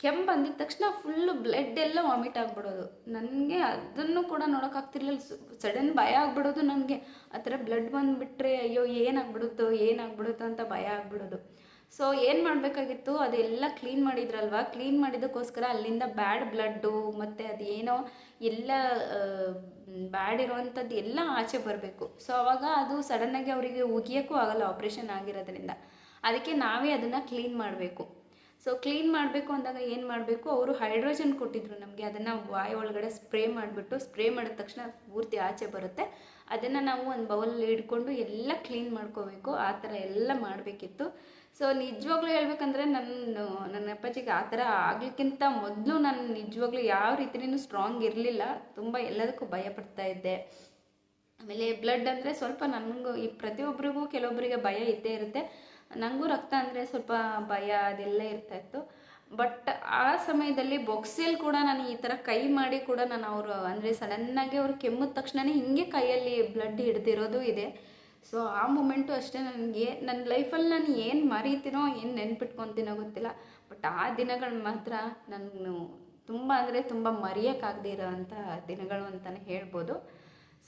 ಕೆಮ್ಮು ಬಂದಿದ ತಕ್ಷಣ ಫುಲ್ಲು ಬ್ಲಡ್ ಎಲ್ಲ ವಾಮಿಟ್ ಆಗಿಬಿಡೋದು. ನನಗೆ ಅದನ್ನು ಕೂಡ ನೋಡೋಕ್ಕಾಗ್ತಿರ್ಲಿಲ್ಲ ಸಡನ್ ಭಯ ಆಗ್ಬಿಡೋದು ನನಗೆ. ಆ ಥರ ಬ್ಲಡ್ ಬಂದುಬಿಟ್ರೆ ಅಯ್ಯೋ, ಏನಾಗ್ಬಿಡುತ್ತೋ ಏನಾಗ್ಬಿಡುತ್ತೋ ಅಂತ ಭಯ ಆಗ್ಬಿಡೋದು. ಸೊ ಏನು ಮಾಡಬೇಕಾಗಿತ್ತು? ಅದೆಲ್ಲ ಕ್ಲೀನ್ ಮಾಡಿದ್ರಲ್ವ? ಕ್ಲೀನ್ ಮಾಡಿದ್ದಕ್ಕೋಸ್ಕರ ಅಲ್ಲಿಂದ ಬ್ಯಾಡ್ ಬ್ಲಡ್ಡು ಮತ್ತು ಏನೋ ಎಲ್ಲ ಬ್ಯಾಡ್ ಇರೋವಂಥದ್ದು ಎಲ್ಲ ಆಚೆ ಬರಬೇಕು. ಸೊ ಅವಾಗ ಅದು ಸಡನ್ನಾಗಿ ಅವರಿಗೆ ಉಗಿಯೋಕ್ಕೂ ಆಗಲ್ಲ ಆಪ್ರೇಷನ್ ಆಗಿರೋದ್ರಿಂದ. ಅದಕ್ಕೆ ನಾವೇ ಅದನ್ನು ಕ್ಲೀನ್ ಮಾಡಬೇಕು. ಸೊ ಕ್ಲೀನ್ ಮಾಡಬೇಕು ಅಂದಾಗ ಏನು ಮಾಡಬೇಕು? ಅವರು ಹೈಡ್ರೋಜನ್ ಕೊಟ್ಟಿದ್ರು ನಮಗೆ. ಅದನ್ನು ವಾಯು ಒಳಗಡೆ ಸ್ಪ್ರೇ ಮಾಡಿಬಿಟ್ಟು ಸ್ಪ್ರೇ ಮಾಡಿದ ತಕ್ಷಣ ಪೂರ್ತಿ ಆಚೆ ಬರುತ್ತೆ. ಅದನ್ನು ನಾವು ಒಂದು ಬೌಲಲ್ಲಿ ಹಿಡ್ಕೊಂಡು ಎಲ್ಲ ಕ್ಲೀನ್ ಮಾಡ್ಕೋಬೇಕು. ಆ ಥರ ಎಲ್ಲ ಮಾಡಬೇಕಿತ್ತು. ಸೊ ನಿಜವಾಗ್ಲೂ ಹೇಳ್ಬೇಕಂದ್ರೆ ನನ್ನ ನನ್ನ ಅಪ್ಪಾಜಿಗೆ ಆ ಥರ ಆಗ್ಲಿಕ್ಕಿಂತ ಮೊದಲು ನಾನು ನಿಜವಾಗ್ಲೂ ಯಾವ ರೀತಿಯೂ ಸ್ಟ್ರಾಂಗ್ ಇರಲಿಲ್ಲ. ತುಂಬ ಎಲ್ಲದಕ್ಕೂ ಭಯ ಪಡ್ತಾ ಇದ್ದೆ. ಆಮೇಲೆ ಬ್ಲಡ್ ಅಂದರೆ ಸ್ವಲ್ಪ ನನಗೂ ಈ ಪ್ರತಿಯೊಬ್ಬರಿಗೂ ಕೆಲವೊಬ್ಬರಿಗೆ ಭಯ ಇದ್ದೇ ಇರುತ್ತೆ. ನನಗೂ ರಕ್ತ ಅಂದರೆ ಸ್ವಲ್ಪ ಭಯ, ಅದೆಲ್ಲ ಇರ್ತಾ ಇತ್ತು. ಬಟ್ ಆ ಸಮಯದಲ್ಲಿ ಬೊಕ್ಸಲ್ಲಿ ಕೂಡ ನಾನು ಈ ಥರ ಕೈ ಮಾಡಿ ಕೂಡ ನಾನು ಅವರು, ಅಂದರೆ ಸಡನ್ನಾಗಿ ಅವ್ರು ಕೆಮ್ಮಿದ ತಕ್ಷಣವೇ ಹಿಂಗೆ ಕೈಯಲ್ಲಿ ಬ್ಲಡ್ ಹಿಡ್ದಿರೋದು ಇದೆ. ಸೊ ಆ ಮೂಮೆಂಟು ಅಷ್ಟೇ ನನಗೆ ನನ್ನ ಲೈಫಲ್ಲಿ ನಾನು ಏನು ಮರೀತೀನೋ, ಏನು ನೆನ್ಪಿಟ್ಕೊತೀನೋ ಗೊತ್ತಿಲ್ಲ. ಬಟ್ ಆ ದಿನಗಳು ಮಾತ್ರ ನಾನು ತುಂಬ ಅಂದರೆ ತುಂಬ ಮರೆಯೋಕ್ಕಾಗದೇ ಇರೋವಂಥ ದಿನಗಳು ಅಂತಲೇ ಹೇಳ್ಬೋದು.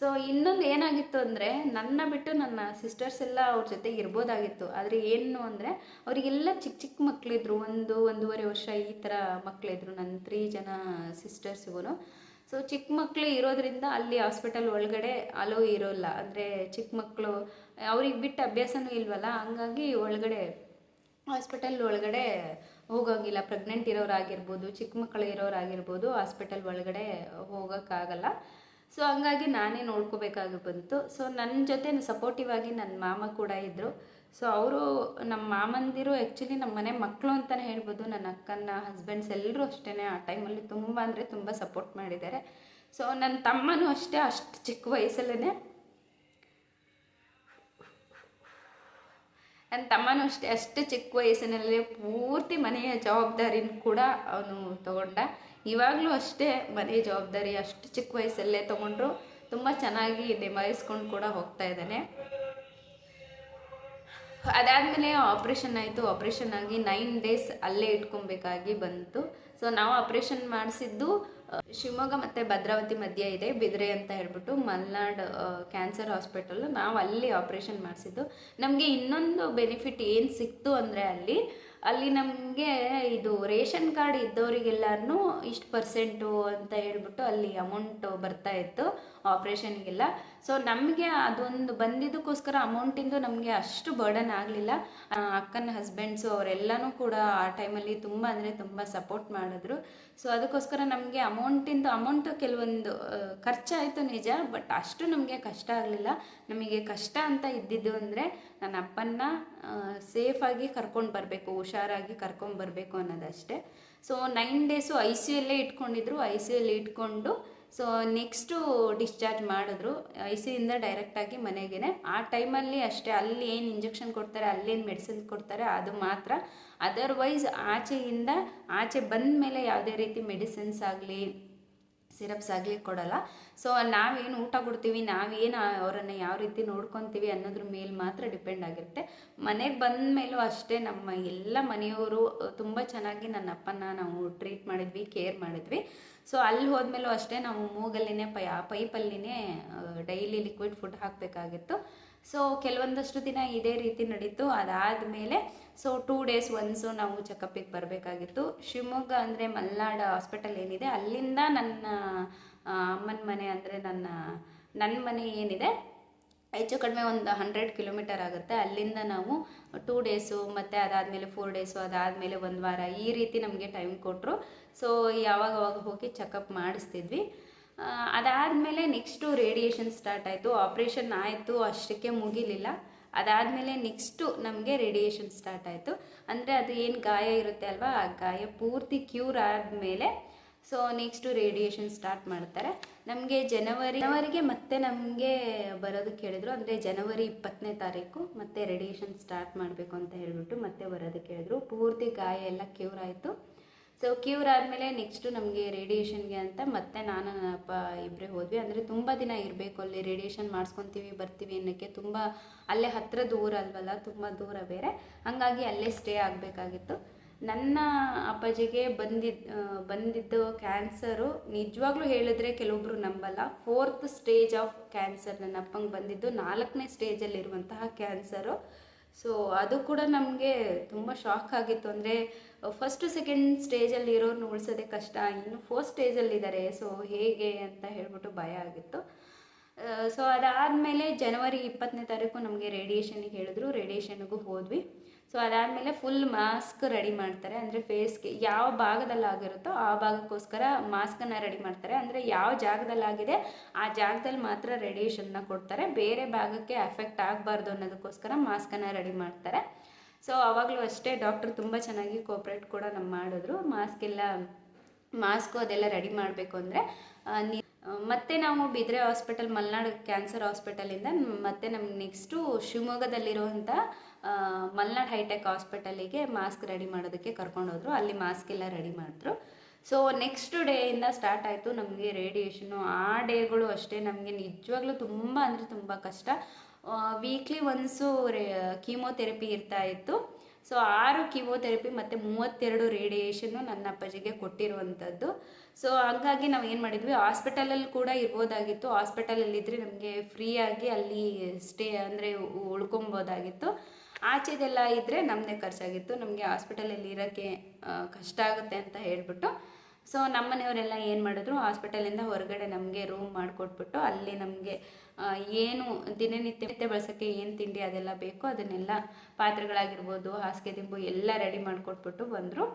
ಸೊ ಇನ್ನೊಂದು ಏನಾಗಿತ್ತು ಅಂದರೆ, ನನ್ನ ಬಿಟ್ಟು ನನ್ನ ಸಿಸ್ಟರ್ಸ್ ಎಲ್ಲ ಅವ್ರ ಜೊತೆ ಇರ್ಬೋದಾಗಿತ್ತು. ಆದರೆ ಏನು ಅಂದರೆ, ಅವರಿಗೆಲ್ಲ ಚಿಕ್ಕ ಚಿಕ್ಕ ಮಕ್ಕಳಿದ್ರು ಒಂದು ಒಂದೂವರೆ ವರ್ಷ ಈ ಥರ ಮಕ್ಕಳಿದ್ರು ನನ್ನ ತ್ರೀ ಜನ ಸಿಸ್ಟರ್ಸ್ಗೂ ಸೊ ಚಿಕ್ಕ ಮಕ್ಕಳು ಇರೋದ್ರಿಂದ ಅಲ್ಲಿ ಹಾಸ್ಪಿಟಲ್ ಒಳಗಡೆ ಅಲೋ ಇರೋಲ್ಲ. ಅಂದರೆ ಚಿಕ್ಕ ಮಕ್ಕಳು ಅವ್ರಿಗೆ ಬಿಟ್ಟು ಅಭ್ಯಾಸನೂ ಇಲ್ವಲ್ಲ, ಹಂಗಾಗಿ ಒಳಗಡೆ ಹಾಸ್ಪಿಟಲ್ ಒಳಗಡೆ ಹೋಗೋಂಗಿಲ್ಲ. ಪ್ರೆಗ್ನೆಂಟ್ ಇರೋರಾಗಿರ್ಬೋದು, ಚಿಕ್ಕ ಮಕ್ಕಳು ಇರೋರಾಗಿರ್ಬೋದು ಹಾಸ್ಪಿಟಲ್ ಒಳಗಡೆ ಹೋಗೋಕ್ಕಾಗಲ್ಲ. ಸೊ ಹಂಗಾಗಿ ನಾನೇ ನೋಡ್ಕೋಬೇಕಾಗಿ ಬಂತು. ಸೊ ನನ್ನ ಜೊತೆ ಸಪೋರ್ಟಿವ್ ಆಗಿ ನನ್ನ ಮಾಮ ಕೂಡ ಇದ್ದರು ಸೊ ಅವರು ನಮ್ಮ ಮಾಮಂದಿರು ಆ್ಯಕ್ಚುಲಿ ನಮ್ಮ ಮನೆ ಮಕ್ಕಳು ಅಂತಲೇ ಹೇಳ್ಬೋದು. ನನ್ನ ಅಕ್ಕನ ಹಸ್ಬೆಂಡ್ಸ್ ಎಲ್ಲರೂ ಅಷ್ಟೇ ಆ ಟೈಮಲ್ಲಿ ತುಂಬ ಅಂದರೆ ತುಂಬ ಸಪೋರ್ಟ್ ಮಾಡಿದ್ದಾರೆ. ಸೊ ನನ್ನ ತಮ್ಮನೂ ಅಷ್ಟೇ ಅಷ್ಟು ಚಿಕ್ಕ ವಯಸ್ಸಲ್ಲೇ ನನ್ನ ತಮ್ಮನೂ ಅಷ್ಟೇ ಅಷ್ಟು ಚಿಕ್ಕ ವಯಸ್ಸಿನಲ್ಲಿ ಪೂರ್ತಿ ಮನೆಯ ಜವಾಬ್ದಾರಿನ ಕೂಡ ಅವನು ತಗೊಂಡ. ಇವಾಗಲೂ ಅಷ್ಟೇ ಮನೆ ಜವಾಬ್ದಾರಿ, ಅಷ್ಟು ಚಿಕ್ಕ ವಯಸ್ಸಲ್ಲೇ ತೊಗೊಂಡ್ರು ತುಂಬ ಚೆನ್ನಾಗಿ ನಿಭಾಯಿಸ್ಕೊಂಡು ಕೂಡ ಹೋಗ್ತಾ ಇದ್ದಾನೆ. ಅದಾದಮೇಲೆ ಆಪ್ರೇಷನ್ ಆಯಿತು. ಆಪ್ರೇಷನ್ ಆಗಿ ನೈನ್ ಡೇಸ್ ಅಲ್ಲೇ ಇಟ್ಕೊಬೇಕಾಗಿ ಬಂತು. ಸೊ ನಾವು ಆಪ್ರೇಷನ್ ಮಾಡಿಸಿದ್ದು ಶಿವಮೊಗ್ಗ ಮತ್ತು ಭದ್ರಾವತಿ ಮಧ್ಯೆ ಇದೆ, ಬಿದ್ರೆ ಅಂತ ಹೇಳ್ಬಿಟ್ಟು ಮಲ್ನಾಡ್ ಕ್ಯಾನ್ಸರ್ ಹಾಸ್ಪಿಟಲ್ ನಾವು ಅಲ್ಲಿ ಆಪ್ರೇಷನ್ ಮಾಡಿಸಿದ್ದು. ನಮಗೆ ಇನ್ನೊಂದು ಬೆನಿಫಿಟ್ ಏನು ಸಿಕ್ತು ಅಂದರೆ ಅಲ್ಲಿ ಅಲ್ಲಿ ನಮಗೆ ಇದು ರೇಷನ್ ಕಾರ್ಡ್ ಇದ್ದವರಿಗೆಲ್ಲರೂ ಇಷ್ಟು ಪರ್ಸೆಂಟು ಅಂತ ಹೇಳ್ಬಿಟ್ಟು ಅಲ್ಲಿ ಅಮೌಂಟ್ ಬರ್ತಾ ಇತ್ತು ಆಪ್ರೇಷನ್ಗೆಲ್ಲ ಸೊ ನಮಗೆ ಅದೊಂದು ಬಂದಿದ್ದಕ್ಕೋಸ್ಕರ ಅಮೌಂಟಿಂದು ನಮಗೆ ಅಷ್ಟು ಬರ್ಡನ್ ಆಗಲಿಲ್ಲ. ಅಕ್ಕನ ಹಸ್ಬೆಂಡ್ಸು ಅವರೆಲ್ಲನೂ ಕೂಡ ಆ ಟೈಮಲ್ಲಿ ತುಂಬ ಅಂದರೆ ತುಂಬ ಸಪೋರ್ಟ್ ಮಾಡಿದ್ರು. ಸೊ ಅದಕ್ಕೋಸ್ಕರ ನಮಗೆ ಅಮೌಂಟಿಂದು ಅಮೌಂಟು ಕೆಲವೊಂದು ಖರ್ಚಾಯಿತು ನಿಜ ಬಟ್ ಅಷ್ಟು ನಮಗೆ ಕಷ್ಟ ಆಗಲಿಲ್ಲ. ನಮಗೆ ಕಷ್ಟ ಅಂತ ಇದ್ದಿದ್ದು ಅಂದರೆ ನನ್ನ ಅಪ್ಪನ್ನ ಸೇಫಾಗಿ ಕರ್ಕೊಂಡು ಬರಬೇಕು, ಹುಷಾರಾಗಿ ಕರ್ಕೊಂಡು ಬರಬೇಕು ಅನ್ನೋದಷ್ಟೇ. So nine days I C ಯುಲ್ಲೇ ಇಟ್ಕೊಂಡಿದ್ರು ಐ ಸಿ ಯುಲ್ಲಿ ಇಟ್ಕೊಂಡು ಸೊ ನೆಕ್ಸ್ಟು ಡಿಸ್ಚಾರ್ಜ್ ಮಾಡಿದ್ರು. ಐ ಸಿಯಿಂದ ಡೈರೆಕ್ಟಾಗಿ ಮನೆಗೇ ಆ ಟೈಮಲ್ಲಿ ಅಷ್ಟೇ, ಅಲ್ಲಿ ಏನು ಇಂಜೆಕ್ಷನ್ ಕೊಡ್ತಾರೆ ಅಲ್ಲೇನು ಮೆಡಿಸಿನ್ ಕೊಡ್ತಾರೆ, ಅದು ಮಾತ್ರ. ಅದರ್ವೈಸ್ ಆಚೆಯಿಂದ, ಆಚೆ ಬಂದ ಮೇಲೆ ಯಾವುದೇ ರೀತಿ ಮೆಡಿಸಿನ್ಸ್ ಆಗಲಿ ಸಿರಪ್ಸ್ ಆಗಲಿ ಕೊಡಲ್ಲ. ಸೊ ನಾವೇನು ಊಟ ಕೊಡ್ತೀವಿ, ನಾವೇನು ಅವರನ್ನು ಯಾವ ರೀತಿ ನೋಡ್ಕೊತೀವಿ ಅನ್ನೋದ್ರ ಮೇಲೆ ಮಾತ್ರ ಡಿಪೆಂಡ್ ಆಗಿರುತ್ತೆ. ಮನೆಗೆ ಬಂದ ಮೇಲೂ ಅಷ್ಟೇ ನಮ್ಮ ಎಲ್ಲ ಮನೆಯವರು, ತುಂಬ ಚೆನ್ನಾಗಿ ನನ್ನ ಅಪ್ಪನ ನಾವು ಟ್ರೀಟ್ ಮಾಡಿದ್ವಿ, ಕೇರ್ ಮಾಡಿದ್ವಿ. ಸೊ ಅಲ್ಲಿ ಹೋದ್ಮೇಲೂ ಅಷ್ಟೇ ನಾವು ಮೂಗಲ್ಲಿನೇ, ಪೈ, ಆ ಪೈಪಲ್ಲಿನೇ ಡೈಲಿ ಲಿಕ್ವಿಡ್ ಫುಡ್ ಹಾಕಬೇಕಾಗಿತ್ತು. ಸೊ ಕೆಲವೊಂದಷ್ಟು ದಿನ ಇದೇ ರೀತಿ ನಡೀತು. ಅದಾದಮೇಲೆ ಸೊ ಟೂ ಡೇಸ್ ಒನ್ಸು ನಾವು ಚೆಕಪ್ಪಿಗೆ ಬರಬೇಕಾಗಿತ್ತು. ಶಿವಮೊಗ್ಗ ಅಂದರೆ ಮಲ್ನಾಡ್ ಹಾಸ್ಪಿಟಲ್ ಏನಿದೆ, ಅಲ್ಲಿಂದ ನನ್ನ ಅಮ್ಮನ ಮನೆ ಅಂದರೆ ನನ್ನ ನನ್ನ ಮನೆ ಏನಿದೆ, ಹೆಚ್ಚು ಕಡಿಮೆ ಒಂದು ಹಂಡ್ರೆಡ್ ಕಿಲೋಮೀಟರ್ ಆಗುತ್ತೆ. ಅಲ್ಲಿಂದ ನಾವು ಟೂ ಡೇಸು ಮತ್ತು ಅದಾದಮೇಲೆ ಫೋರ್ ಡೇಸು ಅದಾದಮೇಲೆ ಒಂದು ವಾರ ಈ ರೀತಿ ನಮಗೆ ಟೈಮ್ ಕೊಟ್ಟರು ಸೊ ಯಾವಾಗ ಅವಾಗ ಹೋಗಿ ಚೆಕಪ್ ಮಾಡಿಸ್ತಿದ್ವಿ. ಅದಾದಮೇಲೆ ನೆಕ್ಸ್ಟು ರೇಡಿಯೇಷನ್ ಸ್ಟಾರ್ಟ್ ಆಯಿತು ಆಪ್ರೇಷನ್ ಆಯಿತು, ಅಷ್ಟಕ್ಕೆ ಮುಗಿಲಿಲ್ಲ. ಅದಾದಮೇಲೆ ನೆಕ್ಸ್ಟು ನಮಗೆ ರೇಡಿಯೇಷನ್ ಸ್ಟಾರ್ಟ್ ಆಯಿತು. ಅಂದರೆ ಅದು ಏನು ಗಾಯ ಇರುತ್ತೆ ಅಲ್ವಾ, ಆ ಗಾಯ ಪೂರ್ತಿ ಕ್ಯೂರ್ ಆದಮೇಲೆ ಸೊ ನೆಕ್ಸ್ಟು ರೇಡಿಯೇಷನ್ ಸ್ಟಾರ್ಟ್ ಮಾಡ್ತಾರೆ. ನಮಗೆ ಜನವರಿ, ಜನವರಿಗೆ ಮತ್ತೆ ನಮಗೆ ಬರೋದಕ್ಕೆ ಹೇಳಿದ್ರು ಅಂದರೆ ಜನವರಿ ಇಪ್ಪತ್ತನೇ ತಾರೀಕು ಮತ್ತೆ ರೇಡಿಯೇಷನ್ ಸ್ಟಾರ್ಟ್ ಮಾಡಬೇಕು ಅಂತ ಹೇಳಿಬಿಟ್ಟು ಮತ್ತೆ ಬರೋದಕ್ಕೆ ಹೇಳಿದ್ರು ಪೂರ್ತಿ ಗಾಯ ಎಲ್ಲ ಕ್ಯೂರ್ ಆಯಿತು. ಸೊ ಕ್ಯೂರ್ ಆದಮೇಲೆ ನೆಕ್ಸ್ಟು ನಮಗೆ ರೇಡಿಯೇಷನ್ಗೆ ಅಂತ ಮತ್ತೆ ನಾನು ನನ್ನ ಅಪ್ಪ ಇಬ್ಬರೇ ಹೋದ್ವಿ. ಅಂದರೆ ತುಂಬ ದಿನ ಇರಬೇಕು ಅಲ್ಲಿ ರೇಡಿಯೇಷನ್ ಮಾಡಿಸ್ಕೊತೀವಿ, ಬರ್ತೀವಿ ಅನ್ನೋಕ್ಕೆ. ತುಂಬ ಅಲ್ಲೇ ಹತ್ತಿರ ದೂರ ಅಲ್ವಲ್ಲ, ತುಂಬ ದೂರ ಬೇರೆ. ಹಾಗಾಗಿ ಅಲ್ಲೇ ಸ್ಟೇ ಆಗಬೇಕಾಗಿತ್ತು. ನನ್ನ ಅಪ್ಪಾಜಿಗೆ ಬಂದಿದ್ದ ಬಂದಿದ್ದು ಕ್ಯಾನ್ಸರು ನಿಜವಾಗ್ಲೂ ಹೇಳಿದ್ರೆ ಕೆಲವೊಬ್ರು ನಂಬಲ್ಲ. ಫೋರ್ತ್ ಸ್ಟೇಜ್ ಆಫ್ ಕ್ಯಾನ್ಸರ್ ನನ್ನ ಅಪ್ಪಂಗೆ ಬಂದಿದ್ದು. ನಾಲ್ಕನೇ ಸ್ಟೇಜಲ್ಲಿರುವಂತಹ ಕ್ಯಾನ್ಸರು ಸೊ ಅದು ಕೂಡ ನಮಗೆ ತುಂಬ ಶಾಕ್ ಆಗಿತ್ತು. ಅಂದರೆ ಫಸ್ಟ್ ಸೆಕೆಂಡ್ ಸ್ಟೇಜಲ್ಲಿ ಇರೋರನ್ನ ಉಳಿಸೋದೇ ಕಷ್ಟ. ಇನ್ನು ಫೋರ್ತ್ ಸ್ಟೇಜಲ್ಲಿದ್ದಾರೆ ಸೊ ಹೇಗೆ ಅಂತ ಹೇಳ್ಬಿಟ್ಟು ಭಯ ಆಗಿತ್ತು. ಸೊ ಅದಾದಮೇಲೆ ಜನವರಿ ಇಪ್ಪತ್ತನೇ ತಾರೀಕು ನಮಗೆ ರೇಡಿಯೇಷನ್ಗೆ ಹೇಳಿದ್ರು. ರೇಡಿಯೇಷನ್ಗೂ ಹೋದ್ವಿ. ಸೊ ಅದಾದಮೇಲೆ ಫುಲ್ ಮಾಸ್ಕ್ ರೆಡಿ ಮಾಡ್ತಾರೆ. ಅಂದರೆ ಫೇಸ್ಗೆ ಯಾವ ಭಾಗದಲ್ಲಿ ಆಗಿರುತ್ತೋ ಆ ಭಾಗಕ್ಕೋಸ್ಕರ ಮಾಸ್ಕನ್ನು ರೆಡಿ ಮಾಡ್ತಾರೆ. ಅಂದರೆ ಯಾವ ಜಾಗದಲ್ಲಾಗಿದೆ ಆ ಜಾಗದಲ್ಲಿ ಮಾತ್ರ ರೇಡಿಯೇಷನ್ನ ಕೊಡ್ತಾರೆ. ಬೇರೆ ಭಾಗಕ್ಕೆ ಎಫೆಕ್ಟ್ ಆಗಬಾರ್ದು ಅನ್ನೋದಕ್ಕೋಸ್ಕರ ಮಾಸ್ಕನ್ನು ರೆಡಿ ಮಾಡ್ತಾರೆ. ಸೊ ಅವಾಗಲೂ ಅಷ್ಟೇ ಡಾಕ್ಟ್ರು ತುಂಬ ಚೆನ್ನಾಗಿ ಕೋಪ್ರೇಟ್ ಕೂಡ ನಮ್ಮ ಮಾಡಿದ್ರು. ಮಾಸ್ಕ್ ಎಲ್ಲ ಮಾಸ್ಕು ಅದೆಲ್ಲ ರೆಡಿ ಮಾಡಬೇಕು ಅಂದರೆ ನೀ ಮತ್ತೆ ನಾವು ಬಿದ್ರೆ ಹಾಸ್ಪಿಟಲ್, ಮಲ್ನಾಡು ಕ್ಯಾನ್ಸರ್ ಹಾಸ್ಪಿಟಲಿಂದ ಮತ್ತೆ ನಮ್ಗೆ ನೆಕ್ಸ್ಟು ಶಿವಮೊಗ್ಗದಲ್ಲಿರುವಂಥ ಮಲ್ನಾಡ್ ಹೈಟೆಕ್ ಹಾಸ್ಪಿಟಲಿಗೆ ಮಾಸ್ಕ್ ರೆಡಿ ಮಾಡೋದಕ್ಕೆ ಕರ್ಕೊಂಡೋದ್ರು. ಅಲ್ಲಿ ಮಾಸ್ಕ್ ಎಲ್ಲ ರೆಡಿ ಮಾಡಿದ್ರು. ಸೊ ನೆಕ್ಸ್ಟ್ ಡೇಯಿಂದ ಸ್ಟಾರ್ಟ್ ಆಯಿತು ನಮಗೆ ರೇಡಿಯೇಷನು ಆ ಡೇಗಳು ಅಷ್ಟೇ ನಮಗೆ ನಿಜವಾಗ್ಲೂ ತುಂಬ ಅಂದರೆ ತುಂಬ ಕಷ್ಟ. ವೀಕ್ಲಿ ಒನ್ಸು ರೇ ಕೀಮೋಥೆರಪಿ ಇರ್ತಾ ಇತ್ತು. ಸೊ ಆರು ಕಿಮೋಥೆರಪಿ ಮತ್ತು ಮೂವತ್ತೆರಡು ರೇಡಿಯೇಷನ್ನು ನನ್ನ ಅಪ್ಪಾಜಿಗೆ ಕೊಟ್ಟಿರುವಂಥದ್ದು. ಸೊ ಹಂಗಾಗಿ ನಾವು ಏನು ಮಾಡಿದ್ವಿ ಹಾಸ್ಪಿಟಲಲ್ಲಿ ಕೂಡ ಇರ್ಬೋದಾಗಿತ್ತು. ಹಾಸ್ಪಿಟಲಲ್ಲಿದ್ದರೆ ನಮಗೆ ಫ್ರೀಯಾಗಿ ಅಲ್ಲಿ ಸ್ಟೇ ಅಂದರೆ ಉಳ್ಕೊಬೋದಾಗಿತ್ತು. ಆಚೆದೆಲ್ಲ ಇದ್ದರೆ ನಮ್ಮದೇ ಖರ್ಚಾಗಿತ್ತು. ನಮಗೆ ಹಾಸ್ಪಿಟಲಲ್ಲಿ ಇರೋಕ್ಕೆ ಕಷ್ಟ ಆಗುತ್ತೆ ಅಂತ ಹೇಳಿಬಿಟ್ಟು. ಸೊ ನಮ್ಮನೆಯವರೆಲ್ಲ ಏನು ಮಾಡಿದ್ರು ಹಾಸ್ಪಿಟಲಿಂದ ಹೊರಗಡೆ ನಮಗೆ ರೂಮ್ ಮಾಡಿಕೊಟ್ಬಿಟ್ಟು, ಅಲ್ಲಿ ನಮಗೆ ಏನು ದಿನನಿತ್ಯ ಬಳಸೋಕ್ಕೆ ಏನು ತಿಂಡಿ ಅದೆಲ್ಲ ಬೇಕೋ ಅದನ್ನೆಲ್ಲ ಪಾತ್ರೆಗಳಾಗಿರ್ಬೋದು, ಹಾಸಿಗೆ ದಿಂಬು ಎಲ್ಲ ರೆಡಿ ಮಾಡಿಕೊಟ್ಬಿಟ್ಟು ಬಂದರು.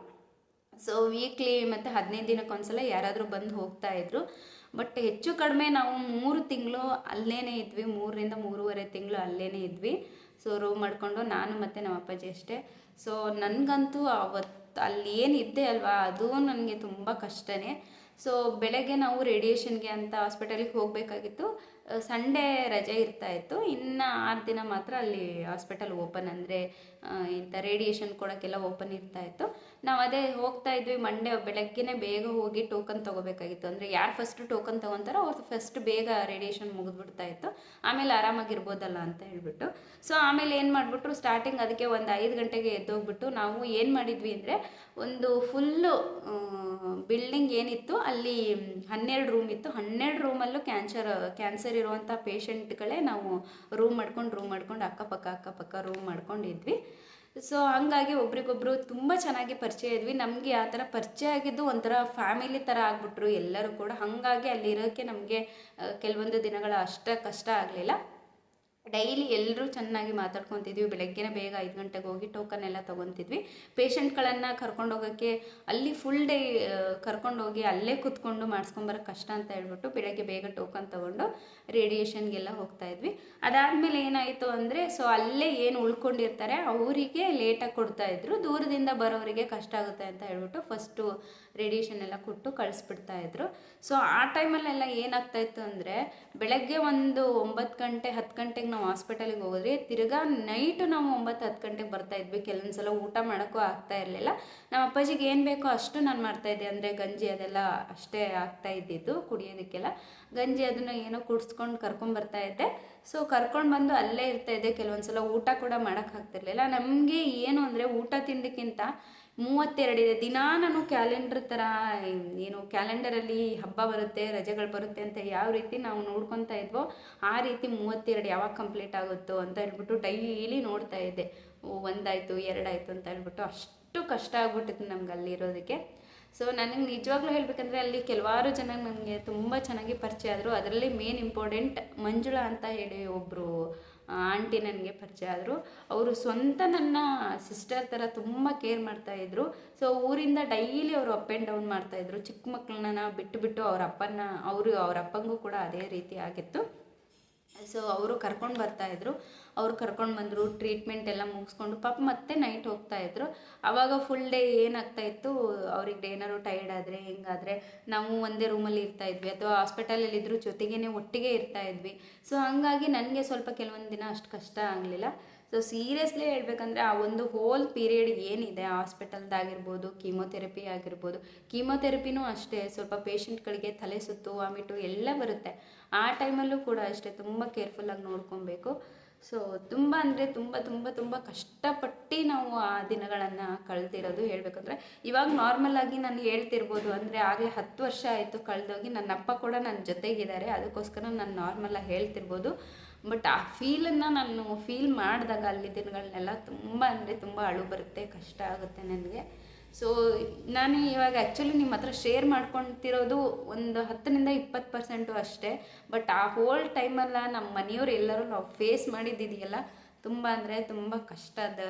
ಸೊ ವೀಕ್ಲಿ ಮತ್ತು ಹದಿನೈದು ದಿನಕ್ಕೊಂದ್ಸಲ ಯಾರಾದರೂ ಬಂದು ಹೋಗ್ತಾ ಇದ್ರು. ಬಟ್ ಹೆಚ್ಚು ಕಡಿಮೆ ನಾವು ಮೂರು ತಿಂಗಳು ಅಲ್ಲೇ ಇದ್ವಿ. ಮೂರರಿಂದ ಮೂರುವರೆ ತಿಂಗಳು ಅಲ್ಲೇ ಇದ್ವಿ. ಸೊ ರೂಮ್ ಮಾಡಿಕೊಂಡು ನಾನು ಮತ್ತು ನಮ್ಮ ಅಪ್ಪಾಜಿ ಅಷ್ಟೇ. ಸೊ ನನಗಂತೂ ಅವತ್ತು ಅಲ್ಲಿ ಏನು ಇದ್ದೆ ಅಲ್ವಾ, ಅದು ನನಗೆ ತುಂಬ ಕಷ್ಟನೇ. ಸೊ ಬೆಳಗ್ಗೆ ನಾವು ರೇಡಿಯೇಷನ್ಗೆ ಅಂತ ಹಾಸ್ಪಿಟಲಿಗೆ ಹೋಗಬೇಕಾಗಿತ್ತು. ಸಂಡೇ ರಜೆ ಇರ್ತಾ ಇತ್ತು. ಇನ್ನು ಆರು ದಿನ ಮಾತ್ರ ಅಲ್ಲಿ ಹಾಸ್ಪಿಟಲ್ ಓಪನ್ ಅಂದರೆ ಇಂಥ ರೇಡಿಯೇಷನ್ ಕೊಡೋಕ್ಕೆಲ್ಲ ಓಪನ್ ಇರ್ತಾ ಇತ್ತು. ನಾವು ಅದೇ ಹೋಗ್ತಾ ಇದ್ವಿ ಮಂಡೇ ಬೆಳಗ್ಗೆನೇ ಬೇಗ ಹೋಗಿ ಟೋಕನ್ ತೊಗೋಬೇಕಾಗಿತ್ತು. ಅಂದರೆ ಯಾರು ಫಸ್ಟ್ ಟೋಕನ್ ತೊಗೊತಾರೋ ಅವ್ರು ಫಸ್ಟ್ ಬೇಗ ರೇಡಿಯೇಷನ್ ಮುಗಿದ್ಬಿಡ್ತಾ ಇತ್ತು. ಆಮೇಲೆ ಆರಾಮಾಗಿರ್ಬೋದಲ್ಲ ಅಂತ ಹೇಳಿಬಿಟ್ಟು. ಸೊ ಆಮೇಲೆ ಏನು ಮಾಡಿಬಿಟ್ರು ಸ್ಟಾರ್ಟಿಂಗ್ ಅದಕ್ಕೆ ಒಂದು ಐದು ಗಂಟೆಗೆ ಎದ್ದೋಗ್ಬಿಟ್ಟು ನಾವು ಏನು ಮಾಡಿದ್ವಿ ಅಂದರೆ ಒಂದು ಫುಲ್ಲು ಬಿಲ್ಡಿಂಗ್ ಏನಿತ್ತು, ಅಲ್ಲಿ ಹನ್ನೆರಡು ರೂಮ್ ಇತ್ತು. ಹನ್ನೆರಡು ರೂಮಲ್ಲೂ ಕ್ಯಾನ್ಸರ್ ಕ್ಯಾನ್ಸರ್ ಇರುವಂಥ ಪೇಷಂಟ್ಗಳೇ ನಾವು ರೂಮ್ ಮಾಡ್ಕೊಂಡು ರೂಮ್ ಮಾಡ್ಕೊಂಡು ಅಕ್ಕಪಕ್ಕ ಅಕ್ಕಪಕ್ಕ ರೂಮ್ ಮಾಡ್ಕೊಂಡಿದ್ವಿ. ಸೊ ಹಂಗಾಗಿ ಒಬ್ರಿಗೊಬ್ರು ತುಂಬ ಚೆನ್ನಾಗಿ ಪರಿಚಯ ಇದ್ವಿ. ನಮಗೆ ಆ ಥರ ಪರಿಚಯ ಆಗಿದ್ದು ಒಂಥರ ಫ್ಯಾಮಿಲಿ ಥರ ಆಗ್ಬಿಟ್ರು. ಎಲ್ಲರೂ ಕೂಡ ಹಾಗಾಗಿ ಅಲ್ಲಿರೋಕ್ಕೆ ನಮಗೆ ಕೆಲವೊಂದು ದಿನಗಳ ಅಷ್ಟ ಕಷ್ಟ ಆಗಲಿಲ್ಲ. ಡೈಲಿ ಎಲ್ಲರೂ ಚೆನ್ನಾಗಿ ಮಾತಾಡ್ಕೊತಿದ್ವಿ. ಬೆಳಗ್ಗೆನೇ ಬೇಗ ಐದು ಗಂಟೆಗೆ ಹೋಗಿ ಟೋಕನ್ ಎಲ್ಲ ತೊಗೊತಿದ್ವಿ. ಪೇಷಂಟ್ಗಳನ್ನು ಕರ್ಕೊಂಡು ಹೋಗೋಕ್ಕೆ ಅಲ್ಲಿ ಫುಲ್ ಡೇ ಕರ್ಕೊಂಡೋಗಿ ಅಲ್ಲೇ ಕೂತ್ಕೊಂಡು ಮಾಡಿಸ್ಕೊಂಬರೋ ಕಷ್ಟ ಅಂತ ಹೇಳ್ಬಿಟ್ಟು ಬೆಳಗ್ಗೆ ಬೇಗ ಟೋಕನ್ ತೊಗೊಂಡು ರೇಡಿಯೇಷನ್ಗೆಲ್ಲ ಹೋಗ್ತಾ ಇದ್ವಿ. ಅದಾದಮೇಲೆ ಏನಾಯಿತು ಅಂದರೆ ಸೊ ಅಲ್ಲೇ ಏನು ಉಳ್ಕೊಂಡಿರ್ತಾರೆ, ಅವರಿಗೆ ಲೇಟಾಗಿ ಕೊಡ್ತಾ ಇದ್ರು. ದೂರದಿಂದ ಬರೋರಿಗೆ ಕಷ್ಟ ಆಗುತ್ತೆ ಅಂತ ಹೇಳ್ಬಿಟ್ಟು ಫಸ್ಟು ರೇಡಿಯೇಷನ್ ಎಲ್ಲ ಕೊಟ್ಟು ಕಳಿಸ್ಬಿಡ್ತಾ ಇದ್ರು. ಸೊ ಆ ಟೈಮಲ್ಲೆಲ್ಲ ಏನಾಗ್ತಾ ಇತ್ತು ಅಂದರೆ, ಬೆಳಗ್ಗೆ ಒಂದು ಒಂಬತ್ತು ಗಂಟೆ, ಹತ್ತು ಗಂಟೆಗೆ ನಾವು ಹಾಸ್ಪಿಟಲಿಗೆ ಹೋಗೋದ್ರೆ, ತಿರ್ಗಾ ನೈಟು ನಾವು ಒಂಬತ್ತು, ಹತ್ತು ಗಂಟೆಗೆ ಬರ್ತಾ ಇದ್ವಿ. ಕೆಲವೊಂದು ಸಲ ಊಟ ಮಾಡೋಕ್ಕೂ ಆಗ್ತಾ ಇರಲಿಲ್ಲ. ನಮ್ಮ ಅಪ್ಪಾಜಿಗೆ ಏನು ಬೇಕೋ ಅಷ್ಟು ನಾನು ಮಾಡ್ತಾಯಿದ್ದೆ ಅಂದರೆ ಗಂಜಿ ಅದೆಲ್ಲ ಅಷ್ಟೇ ಆಗ್ತಾ ಇದ್ದಿದ್ದು, ಕುಡಿಯೋದಕ್ಕೆಲ್ಲ. ಗಂಜಿ ಅದನ್ನು ಏನೋ ಕುಡಿಸ್ಕೊಂಡು ಕರ್ಕೊಂಬರ್ತಾ ಇದ್ದೆ. ಸೊ ಕರ್ಕೊಂಡು ಬಂದು ಅಲ್ಲೇ ಇರ್ತಾ ಇದ್ದೆ. ಕೆಲವೊಂದು ಸಲ ಊಟ ಕೂಡ ಮಾಡೋಕ್ಕಾಗ್ತಿರ್ಲಿಲ್ಲ ನಮಗೆ ಏನು ಅಂದರೆ ಊಟ ತಿಂದಕ್ಕಿಂತ ಮೂವತ್ತೆರಡಿದೆ. ದಿನ ನಾನು ಕ್ಯಾಲೆಂಡರ್ ಥರ ಏನು ಕ್ಯಾಲೆಂಡರಲ್ಲಿ ಹಬ್ಬ ಬರುತ್ತೆ, ರಜೆಗಳು ಬರುತ್ತೆ ಅಂತ ಯಾವ ರೀತಿ ನಾವು ನೋಡ್ಕೊತಾ ಇದ್ವೋ ಆ ರೀತಿ ಮೂವತ್ತೆರಡು ಯಾವಾಗ ಕಂಪ್ಲೀಟ್ ಆಗುತ್ತೋ ಅಂತ ಹೇಳ್ಬಿಟ್ಟು ಡೈಲಿ ನೋಡ್ತಾ ಇದ್ದೆ. ಎರಡಾಯಿತು ಎರಡಾಯ್ತು ಅಂತ ಹೇಳ್ಬಿಟ್ಟು ಅಷ್ಟು ಕಷ್ಟ ಆಗ್ಬಿಟ್ಟಿತ್ತು ನಮ್ಗೆ ಅಲ್ಲಿರೋದಕ್ಕೆ ಸೊ ನನಗೆ ನಿಜವಾಗ್ಲೂ ಹೇಳಬೇಕಂದ್ರೆ ಅಲ್ಲಿ ಕೆಲವಾರು ಜನ ನನಗೆ ತುಂಬ ಚೆನ್ನಾಗಿ ಪರಿಚಯ ಆದರು. ಅದರಲ್ಲಿ ಮೇನ್ ಇಂಪಾರ್ಟೆಂಟ್ ಮಂಜುಳಾ ಅಂತ ಹೇಳಿ ಒಬ್ಬರು ಆಂಟಿ ನನಗೆ ಪರಿಚಯ ಆದರು. ಅವರು ಸ್ವಂತ ನನ್ನ ಸಿಸ್ಟರ್ ಥರ ತುಂಬ ಕೇರ್ ಮಾಡ್ತಾಯಿದ್ರು ಸೊ ಊರಿಂದ ಡೈಲಿ ಅವರು ಅಪ್ ಆ್ಯಂಡ್ ಡೌನ್ ಮಾಡ್ತಾಯಿದ್ರು ಚಿಕ್ಕ ಮಕ್ಕಳನ್ನ ಬಿಟ್ಟು ಬಿಟ್ಟು ಅವ್ರ ಅಪ್ಪನ ಅವರು ಅವ್ರ ಅಪ್ಪಂಗೂ ಕೂಡ ಅದೇ ರೀತಿ ಆಗಿತ್ತು. ಸೊ ಅವರು ಕರ್ಕೊಂಡು ಬರ್ತಾಯಿದ್ರು ಅವ್ರು ಕರ್ಕೊಂಡು ಬಂದರು ಟ್ರೀಟ್ಮೆಂಟ್ ಎಲ್ಲ ಮುಗಿಸ್ಕೊಂಡು ಪಾಪ ಮತ್ತೆ ನೈಟ್ ಹೋಗ್ತಾ ಇದ್ರು. ಆವಾಗ ಫುಲ್ ಡೇ ಏನಾಗ್ತಾ ಇತ್ತು, ಅವ್ರಿಗೆ ಏನಾದ್ರು ಟೈರ್ಡ್ ಆದರೆ, ಹೆಂಗಾದರೆ, ನಾವು ಒಂದೇ ರೂಮಲ್ಲಿ ಇರ್ತಾ ಇದ್ವಿ, ಅಥವಾ ಹಾಸ್ಪಿಟಲಲ್ಲಿ ಇದ್ರೂ ಜೊತೆಗೇ ಒಟ್ಟಿಗೆ ಇರ್ತಾ ಇದ್ವಿ. ಸೊ ಹಂಗಾಗಿ ನನಗೆ ಸ್ವಲ್ಪ ಕೆಲವೊಂದು ದಿನ ಅಷ್ಟು ಕಷ್ಟ ಆಗಲಿಲ್ಲ. ಸೊ ಸೀರಿಯಸ್ಲಿ ಹೇಳಬೇಕಂದ್ರೆ ಆ ಒಂದು ಹೋಲ್ ಪೀರಿಯಡ್ ಏನಿದೆ ಹಾಸ್ಪಿಟಲ್ದಾಗಿರ್ಬೋದು ಕೀಮೋಥೆರಪಿ ಆಗಿರ್ಬೋದು ಕೀಮೋಥೆರಪಿನೂ ಅಷ್ಟೇ. ಸ್ವಲ್ಪ ಪೇಷಂಟ್ಗಳಿಗೆ ತಲೆ ಸುತ್ತು ವಾಮಿಟು ಎಲ್ಲ ಬರುತ್ತೆ. ಆ ಟೈಮಲ್ಲೂ ಕೂಡ ಅಷ್ಟೇ, ತುಂಬ ಕೇರ್ಫುಲ್ಲಾಗಿ ನೋಡ್ಕೊಬೇಕು. ಸೊ ತುಂಬ ಅಂದರೆ ತುಂಬ ತುಂಬ ತುಂಬ ಕಷ್ಟಪಟ್ಟು ನಾವು ಆ ದಿನಗಳನ್ನು ಕಳೆದಿರೋದು ಹೇಳಬೇಕಂದ್ರೆ, ಇವಾಗ ನಾರ್ಮಲ್ ಆಗಿ ನಾನು ಹೇಳ್ತಿರ್ಬೋದು ಅಂದರೆ ಆಗಲೇ ಹತ್ತು ವರ್ಷ ಆಯಿತು ಕಳೆದೋಗಿ ನನ್ನ ಅಪ್ಪ ಕೂಡ ನನ್ನ ಜೊತೆಗಿದ್ದಾರೆ, ಅದಕ್ಕೋಸ್ಕರ ನಾನು ನಾರ್ಮಲಾಗಿ ಹೇಳ್ತಿರ್ಬೋದು. ಬಟ್ ಆ ಫೀಲನ್ನು ನಾನು ಫೀಲ್ ಮಾಡಿದಾಗ ಅಲ್ಲಿ ದಿನಗಳನ್ನೆಲ್ಲ ತುಂಬ ಅಂದರೆ ತುಂಬ ಅಳು ಬರುತ್ತೆ, ಕಷ್ಟ ಆಗುತ್ತೆ ನನಗೆ. ಸೊ ನಾನು ಇವಾಗ ಆ್ಯಕ್ಚುಲಿ ನಿಮ್ಮ ಹತ್ರ ಶೇರ್ ಮಾಡ್ಕೊತಿರೋದು ಒಂದು ಹತ್ತರಿಂದ ಇಪ್ಪತ್ತು ಪರ್ಸೆಂಟು ಅಷ್ಟೇ. ಬಟ್ ಆ ಹೋಲ್ ಟೈಮಲ್ಲ ನಮ್ಮ ಮನೆಯವ್ರು ಎಲ್ಲರೂ ನಾವು ಫೇಸ್ ಮಾಡಿದ್ದಿದೆಯಲ್ಲ, ತುಂಬ ಅಂದರೆ ತುಂಬ ಕಷ್ಟದ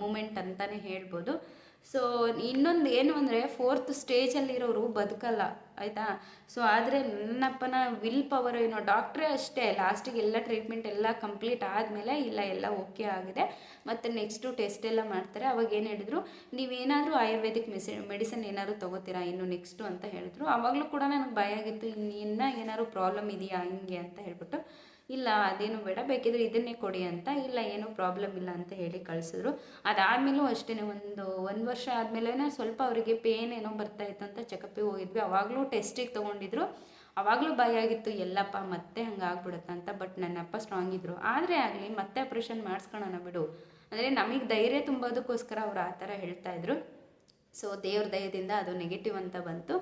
ಮೂಮೆಂಟ್ ಅಂತಲೇ ಹೇಳ್ಬೋದು. ಸೊ ಇನ್ನೊಂದು ಏನು ಅಂದರೆ ಫೋರ್ತ್ ಸ್ಟೇಜಲ್ಲಿರೋರು ಬದುಕಲ್ಲ, ಆಯಿತಾ? ಸೊ ಆದರೆ ನನ್ನಪ್ಪನ ವಿಲ್ ಪವರ್ ಏನೋ ಡಾಕ್ಟ್ರೇ ಅಷ್ಟೇ ಲಾಸ್ಟಿಗೆ ಎಲ್ಲ ಟ್ರೀಟ್ಮೆಂಟ್ ಎಲ್ಲ ಕಂಪ್ಲೀಟ್ ಆದಮೇಲೆ ಇಲ್ಲ, ಎಲ್ಲ ಓಕೆ ಆಗಿದೆ. ಮತ್ತು ನೆಕ್ಸ್ಟು ಟೆಸ್ಟ್ ಎಲ್ಲ ಮಾಡ್ತಾರೆ. ಅವಾಗ ಏನು ಹೇಳಿದ್ರು, ನೀವೇನಾದರೂ ಆಯುರ್ವೇದಿಕ್ ಮೆಸಿ ಮೆಡಿಸಿನ್ ಏನಾದ್ರು ತೊಗೋತೀರಾ ಇನ್ನು ನೆಕ್ಸ್ಟು ಅಂತ ಹೇಳಿದ್ರು. ಆವಾಗಲೂ ಕೂಡ ನನಗೆ ಭಯ ಆಗಿತ್ತು, ಇನ್ನು ಇನ್ನೂ ಏನಾದ್ರು ಪ್ರಾಬ್ಲಮ್ ಇದೆಯಾ, ಹಿಂಗೆ ಅಂತ ಹೇಳ್ಬಿಟ್ಟು. ಇಲ್ಲ, ಅದೇನು ಬೇಡ, ಬೇಕಿದ್ರೆ ಇದನ್ನೇ ಕೊಡಿ ಅಂತ, ಇಲ್ಲ, ಏನೂ ಪ್ರಾಬ್ಲಮ್ ಇಲ್ಲ ಅಂತ ಹೇಳಿ ಕಳಿಸಿದ್ರು. ಅದಾದಮೇಲೂ ಅಷ್ಟೇ ಒಂದು ಒಂದು ವರ್ಷ ಆದಮೇಲೆ ಸ್ವಲ್ಪ ಅವರಿಗೆ ಪೇನ್ ಏನೋ ಬರ್ತಾ ಇತ್ತು ಅಂತ ಚೆಕಪ್ಪಿಗೆ ಹೋಗಿದ್ವಿ. ಅವಾಗಲೂ ಟೆಸ್ಟಿಗೆ ತೊಗೊಂಡಿದ್ರು. ಅವಾಗಲೂ ಭಯ ಆಗಿತ್ತು, ಎಲ್ಲಪ್ಪ, ಮತ್ತೆ ಹಂಗೆ ಆಗ್ಬಿಡುತ್ತೆ ಅಂತ ಬಟ್ ನನ್ನ ಅಪ್ಪ ಸ್ಟ್ರಾಂಗ್ ಇದ್ದರು ಆದರೆ ಆಗಲಿ, ಮತ್ತೆ ಆಪ್ರೇಷನ್ ಮಾಡಿಸ್ಕೊಳ್ಳೋಣ ಬಿಡು. ಅಂದರೆ ನಮಗೆ ಧೈರ್ಯ ತುಂಬೋದಕ್ಕೋಸ್ಕರ ಅವರು ಆ ಥರ ಹೇಳ್ತಾ ಇದ್ರು. ಸೊ ದೇವ್ರ ದಯದಿಂದ ಅದು ನೆಗೆಟಿವ್ ಅಂತ ಬಂತು.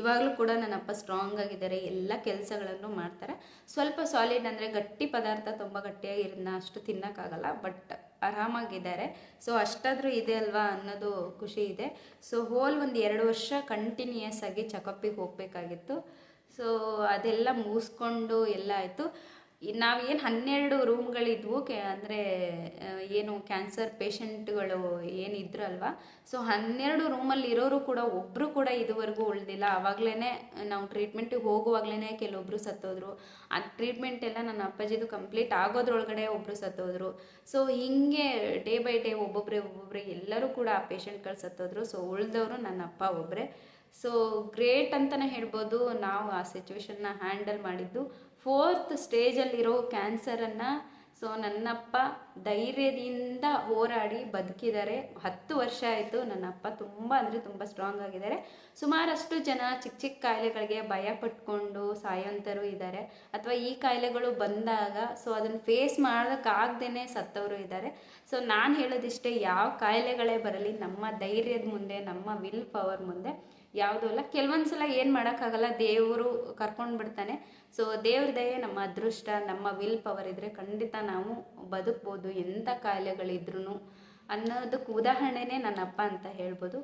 ಇವಾಗಲೂ ಕೂಡ ನನ್ನ ಅಪ್ಪ ಸ್ಟ್ರಾಂಗ್ ಆಗಿದ್ದಾರೆ. ಎಲ್ಲ ಕೆಲಸಗಳನ್ನು ಮಾಡ್ತಾರೆ. ಸ್ವಲ್ಪ ಸಾಲಿಡ್ ಅಂದರೆ ಗಟ್ಟಿ ಪದಾರ್ಥ ತುಂಬ ಗಟ್ಟಿಯಾಗಿರೋದನ್ನ ಅಷ್ಟು ತಿನ್ನೋಕ್ಕಾಗಲ್ಲ ಬಟ್ ಆರಾಮಾಗಿದ್ದಾರೆ. ಸೊ ಅಷ್ಟಾದರೂ ಇದೆ ಅಲ್ವಾ ಅನ್ನೋದು ಖುಷಿ ಇದೆ. ಸೊ ಹೋಲ್ ಒಂದು ಎರಡು ವರ್ಷ ಕಂಟಿನ್ಯೂಯಸ್ ಆಗಿ ಚೆಕಪ್ಪಿಗೆ ಹೋಗಬೇಕಾಗಿತ್ತು. ಸೊ ಅದೆಲ್ಲ ಮುಗಿಸ್ಕೊಂಡು ಎಲ್ಲ ಆಯಿತು. ನಾವೇನು ಹನ್ನೆರಡು ರೂಮ್ಗಳಿದ್ವು ಕೆ, ಅಂದರೆ ಏನು ಕ್ಯಾನ್ಸರ್ ಪೇಷಂಟ್ಗಳು ಏನಿದ್ರಲ್ವ ಸೊ ಹನ್ನೆರಡು ರೂಮಲ್ಲಿ ಇರೋರು ಕೂಡ ಒಬ್ಬರು ಕೂಡ ಇದುವರೆಗೂ ಉಳಿದಿಲ್ಲ. ಆವಾಗಲೇ ನಾವು ಟ್ರೀಟ್ಮೆಂಟಿಗೆ ಹೋಗುವಾಗಲೇ ಕೆಲವೊಬ್ಬರು ಸತ್ತೋದ್ರು. ಆ ಟ್ರೀಟ್ಮೆಂಟ್ ಎಲ್ಲ ನನ್ನ ಅಪ್ಪಾಜಿದು ಕಂಪ್ಲೀಟ್ ಆಗೋದ್ರೊಳಗಡೆ ಒಬ್ಬರು ಸತ್ತೋದ್ರು. ಸೊ ಹಿಂಗೆ ಡೇ ಬೈ ಡೇ ಒಬ್ಬೊಬ್ಬರೇ ಒಬ್ಬೊಬ್ಬರೇ ಎಲ್ಲರೂ ಕೂಡ ಆ ಪೇಷಂಟ್ಗಳು ಸತ್ತೋದ್ರು. ಸೊ ಉಳಿದವರು ನನ್ನ ಅಪ್ಪ ಒಬ್ಬರೇ ಸೊ ಗ್ರೇಟ್ ಅಂತಲೇ ಹೇಳ್ಬೋದು. ನಾವು ಆ ಸಿಚುವೇಶನ್ನ ಹ್ಯಾಂಡಲ್ ಮಾಡಿದ್ದು. ಫೋರ್ತ್ ಸ್ಟೇಜಲ್ಲಿರೋ ಕ್ಯಾನ್ಸರನ್ನು ಸೊ ನನ್ನಪ್ಪ ಧೈರ್ಯದಿಂದ ಹೋರಾಡಿ ಬದುಕಿದ್ದಾರೆ. ಹತ್ತು ವರ್ಷ ಆಯಿತು. ನನ್ನಪ್ಪ ತುಂಬ ಅಂದರೆ ತುಂಬ ಸ್ಟ್ರಾಂಗ್ ಆಗಿದ್ದಾರೆ. ಸುಮಾರಷ್ಟು ಜನ ಚಿಕ್ಕ ಚಿಕ್ಕ ಕಾಯಿಲೆಗಳಿಗೆ ಭಯ ಪಟ್ಕೊಂಡು ಸಾಯೋಂಥರು ಇದ್ದಾರೆ. ಅಥವಾ ಈ ಕಾಯಿಲೆಗಳು ಬಂದಾಗ ಸೊ ಅದನ್ನು ಫೇಸ್ ಮಾಡೋಕ್ಕಾಗ್ದೇ ಸತ್ತವರು ಇದ್ದಾರೆ. ಸೊ ನಾನು ಹೇಳೋದಿಷ್ಟೇ, ಯಾವ ಕಾಯಿಲೆಗಳೇ ಬರಲಿ, ನಮ್ಮ ಧೈರ್ಯದ ಮುಂದೆ, ನಮ್ಮ ವಿಲ್ ಪವರ್ ಮುಂದೆ ಯಾವುದೂ ಅಲ್ಲ. ಕೆಲವೊಂದು ಸಲ ಏನು ಮಾಡೋಕ್ಕಾಗಲ್ಲ, ದೇವರು ಕರ್ಕೊಂಡು ಬಿಡ್ತಾನೆ. ಸೊ ದೇವ್ರ ದಯೆ, ನಮ್ಮ ಅದೃಷ್ಟ, ನಮ್ಮ ವಿಲ್ ಪವರ್ ಇದ್ದರೆ ಖಂಡಿತ ನಾವು ಬದುಕ್ಬೋದು. ಎಂಥ ಕಾಯಿಲೆಗಳಿದ್ರೂ ಅನ್ನೋದಕ್ಕೆ ಉದಾಹರಣೆನೇ ನನ್ನ ಅಪ್ಪ ಅಂತ ಹೇಳ್ಬೋದು.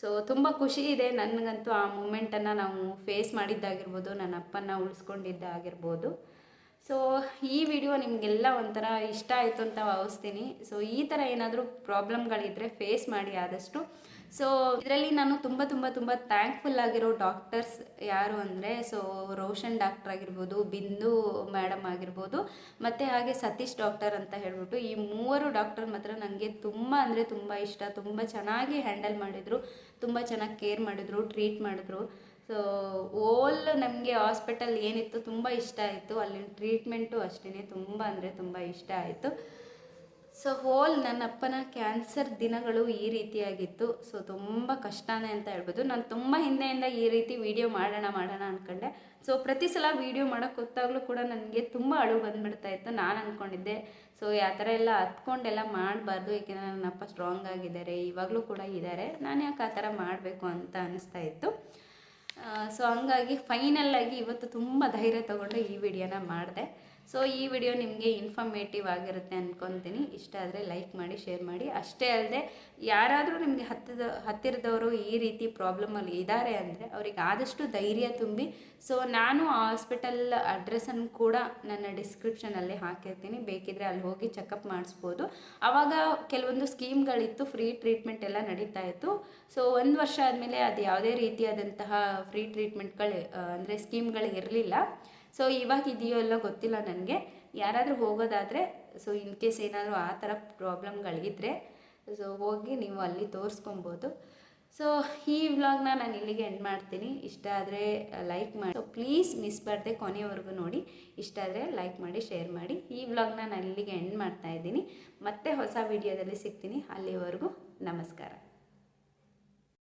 ಸೊ ತುಂಬ ಖುಷಿ ಇದೆ. ನನಗಂತೂ ಆ ಮೂಮೆಂಟನ್ನು ನಾವು ಫೇಸ್ ಮಾಡಿದ್ದಾಗಿರ್ಬೋದು, ನನ್ನ ಅಪ್ಪನ ಉಳಿಸ್ಕೊಂಡಿದ್ದಾಗಿರ್ಬೋದು. ಸೊ ಈ ವಿಡಿಯೋ ನಿಮಗೆಲ್ಲ ಒಂಥರ ಇಷ್ಟ ಆಯಿತು ಅಂತ ಭಾವಿಸ್ತೀನಿ. ಸೊ ಈ ಥರ ಏನಾದರೂ ಪ್ರಾಬ್ಲಮ್ಗಳಿದ್ದರೆ ಫೇಸ್ ಮಾಡಿ ಆದಷ್ಟು. ಸೊ ಇದರಲ್ಲಿ ನಾನು ತುಂಬ ತುಂಬ ತುಂಬ ಥ್ಯಾಂಕ್ಫುಲ್ ಆಗಿರೋ ಡಾಕ್ಟರ್ಸ್ ಯಾರು ಅಂದರೆ ಸೊ ರೋಷನ್ ಡಾಕ್ಟರ್ ಆಗಿರ್ಬೋದು, ಬಿಂದು ಮೇಡಮ್ ಆಗಿರ್ಬೋದು, ಮತ್ತು ಹಾಗೆ ಸತೀಶ್ ಡಾಕ್ಟರ್ ಅಂತ ಹೇಳ್ಬಿಟ್ಟು ಈ ಮೂವರು ಡಾಕ್ಟರ್ ಮಾತ್ರ ನನಗೆ ತುಂಬ ಅಂದರೆ ತುಂಬ ಇಷ್ಟ. ತುಂಬ ಚೆನ್ನಾಗಿ ಹ್ಯಾಂಡಲ್ ಮಾಡಿದರು. ತುಂಬ ಚೆನ್ನಾಗಿ ಕೇರ್ ಮಾಡಿದರು ಟ್ರೀಟ್ ಮಾಡಿದ್ರು. ಸೊ ಓಲ್ ನಮಗೆ ಹಾಸ್ಪಿಟಲ್ ಏನಿತ್ತು ತುಂಬ ಇಷ್ಟ ಆಯಿತು. ಅಲ್ಲಿನ ಟ್ರೀಟ್ಮೆಂಟು ಅಷ್ಟೇ ತುಂಬ ಅಂದರೆ ತುಂಬ ಇಷ್ಟ ಆಯಿತು. ಸೊ ಹೋಲ್ ನನ್ನ ಅಪ್ಪನ ಕ್ಯಾನ್ಸರ್ ದಿನಗಳು ಈ ರೀತಿಯಾಗಿತ್ತು. ಸೊ ತುಂಬ ಕಷ್ಟನೇ ಅಂತ ಹೇಳ್ಬೋದು. ನಾನು ತುಂಬ ಹಿಂದೆಯಿಂದ ಈ ರೀತಿ ವಿಡಿಯೋ ಮಾಡೋಣ ಮಾಡೋಣ ಅಂದ್ಕೊಂಡೆ ಸೊ ಪ್ರತಿ ಸಲ ವೀಡಿಯೋ ಮಾಡೋಕ್ಕೆ ಗೊತ್ತಾಗಲೂ ಕೂಡ ನನಗೆ ತುಂಬ ಅಳು ಬಂದುಬಿಡ್ತಾ ಇತ್ತು. ನಾನು ಅಂದ್ಕೊಂಡಿದ್ದೆ ಸೊ ಯಾವ ಥರ ಎಲ್ಲ ಹತ್ಕೊಂಡೆಲ್ಲ ಮಾಡಬಾರ್ದು. ಏಕೆಂದರೆ ನನ್ನ ಅಪ್ಪ ಸ್ಟ್ರಾಂಗ್ ಆಗಿದ್ದಾರೆ. ಇವಾಗಲೂ ಕೂಡ ಇದ್ದಾರೆ. ನಾನು ಯಾಕೆ ಆ ಥರ ಮಾಡಬೇಕು ಅಂತ ಅನ್ನಿಸ್ತಾ ಇತ್ತು. ಸೊ ಹಂಗಾಗಿ ಫೈನಲ್ಲಾಗಿ ಇವತ್ತು ತುಂಬ ಧೈರ್ಯ ತಗೊಂಡು ಈ ವಿಡಿಯೋನ ಮಾಡಿದೆ. ಸೊ ಈ ವಿಡಿಯೋ ನಿಮಗೆ ಇನ್ಫಾರ್ಮೇಟಿವ್ ಆಗಿರುತ್ತೆ ಅಂದ್ಕೊತೀನಿ ಇಷ್ಟ ಆದರೆ ಲೈಕ್ ಮಾಡಿ ಶೇರ್ ಮಾಡಿ. ಅಷ್ಟೇ ಅಲ್ಲದೆ ಯಾರಾದರೂ ನಿಮಗೆ ಹತ್ತಿದ, ಹತ್ತಿರದವರು ಈ ರೀತಿ ಪ್ರಾಬ್ಲಮಲ್ಲಿ ಇದ್ದಾರೆ ಅಂದರೆ ಅವ್ರಿಗೆ ಆದಷ್ಟು ಧೈರ್ಯ ತುಂಬಿ. ಸೊ ನಾನು ಆ ಹಾಸ್ಪಿಟಲ್ ಅಡ್ರೆಸ್ಸನ್ನು ಕೂಡ ನನ್ನ ಡಿಸ್ಕ್ರಿಪ್ಷನಲ್ಲಿ ಹಾಕಿರ್ತೀನಿ. ಬೇಕಿದ್ರೆ ಅಲ್ಲಿ ಹೋಗಿ ಚೆಕಪ್ ಮಾಡಿಸ್ಬೋದು. ಆವಾಗ ಕೆಲವೊಂದು ಸ್ಕೀಮ್ಗಳಿತ್ತು ಫ್ರೀ ಟ್ರೀಟ್ಮೆಂಟ್ ಎಲ್ಲ ನಡೀತಾ ಇತ್ತು. ಸೊ ಒಂದು ವರ್ಷ ಆದಮೇಲೆ ಅದು ಯಾವುದೇ ರೀತಿಯಾದಂತಹ ಫ್ರೀ ಟ್ರೀಟ್ಮೆಂಟ್ಗಳು ಅಂದರೆ ಸ್ಕೀಮ್ಗಳು ಇರಲಿಲ್ಲ. ಸೊ ಇವಾಗ ಇದೆಯೋ ಎಲ್ಲ ಗೊತ್ತಿಲ್ಲ ನನಗೆ. ಯಾರಾದರೂ ಹೋಗೋದಾದರೆ ಸೊ ಇನ್ ಕೇಸ್ ಏನಾದರೂ ಆ ಥರ ಪ್ರಾಬ್ಲಮ್ಗಳಿದ್ದರೆ ಸೊ ಹೋಗಿ ನೀವು ಅಲ್ಲಿ ತೋರಿಸ್ಕೊಬೋದು. ಸೊ ಈ ವ್ಲಾಗ್ನ ನಾನು ಇಲ್ಲಿಗೆ ಎಂಡ್ ಮಾಡ್ತೀನಿ. ಇಷ್ಟ ಆದರೆ ಲೈಕ್ ಮಾಡಿ. ಸೊ ಪ್ಲೀಸ್ ಮಿಸ್ ಬರದೆ ಕೊನೆಯವರೆಗೂ ನೋಡಿ. ಇಷ್ಟ ಆದರೆ ಲೈಕ್ ಮಾಡಿ ಶೇರ್ ಮಾಡಿ. ಈ ವ್ಲಾಗ್ನ ನಾನು ಇಲ್ಲಿಗೆ ಎಂಡ್ ಮಾಡ್ತಾ ಇದ್ದೀನಿ. ಮತ್ತೆ ಹೊಸ ವಿಡಿಯೋದಲ್ಲಿ ಸಿಗ್ತೀನಿ. ಅಲ್ಲಿವರೆಗೂ ನಮಸ್ಕಾರ.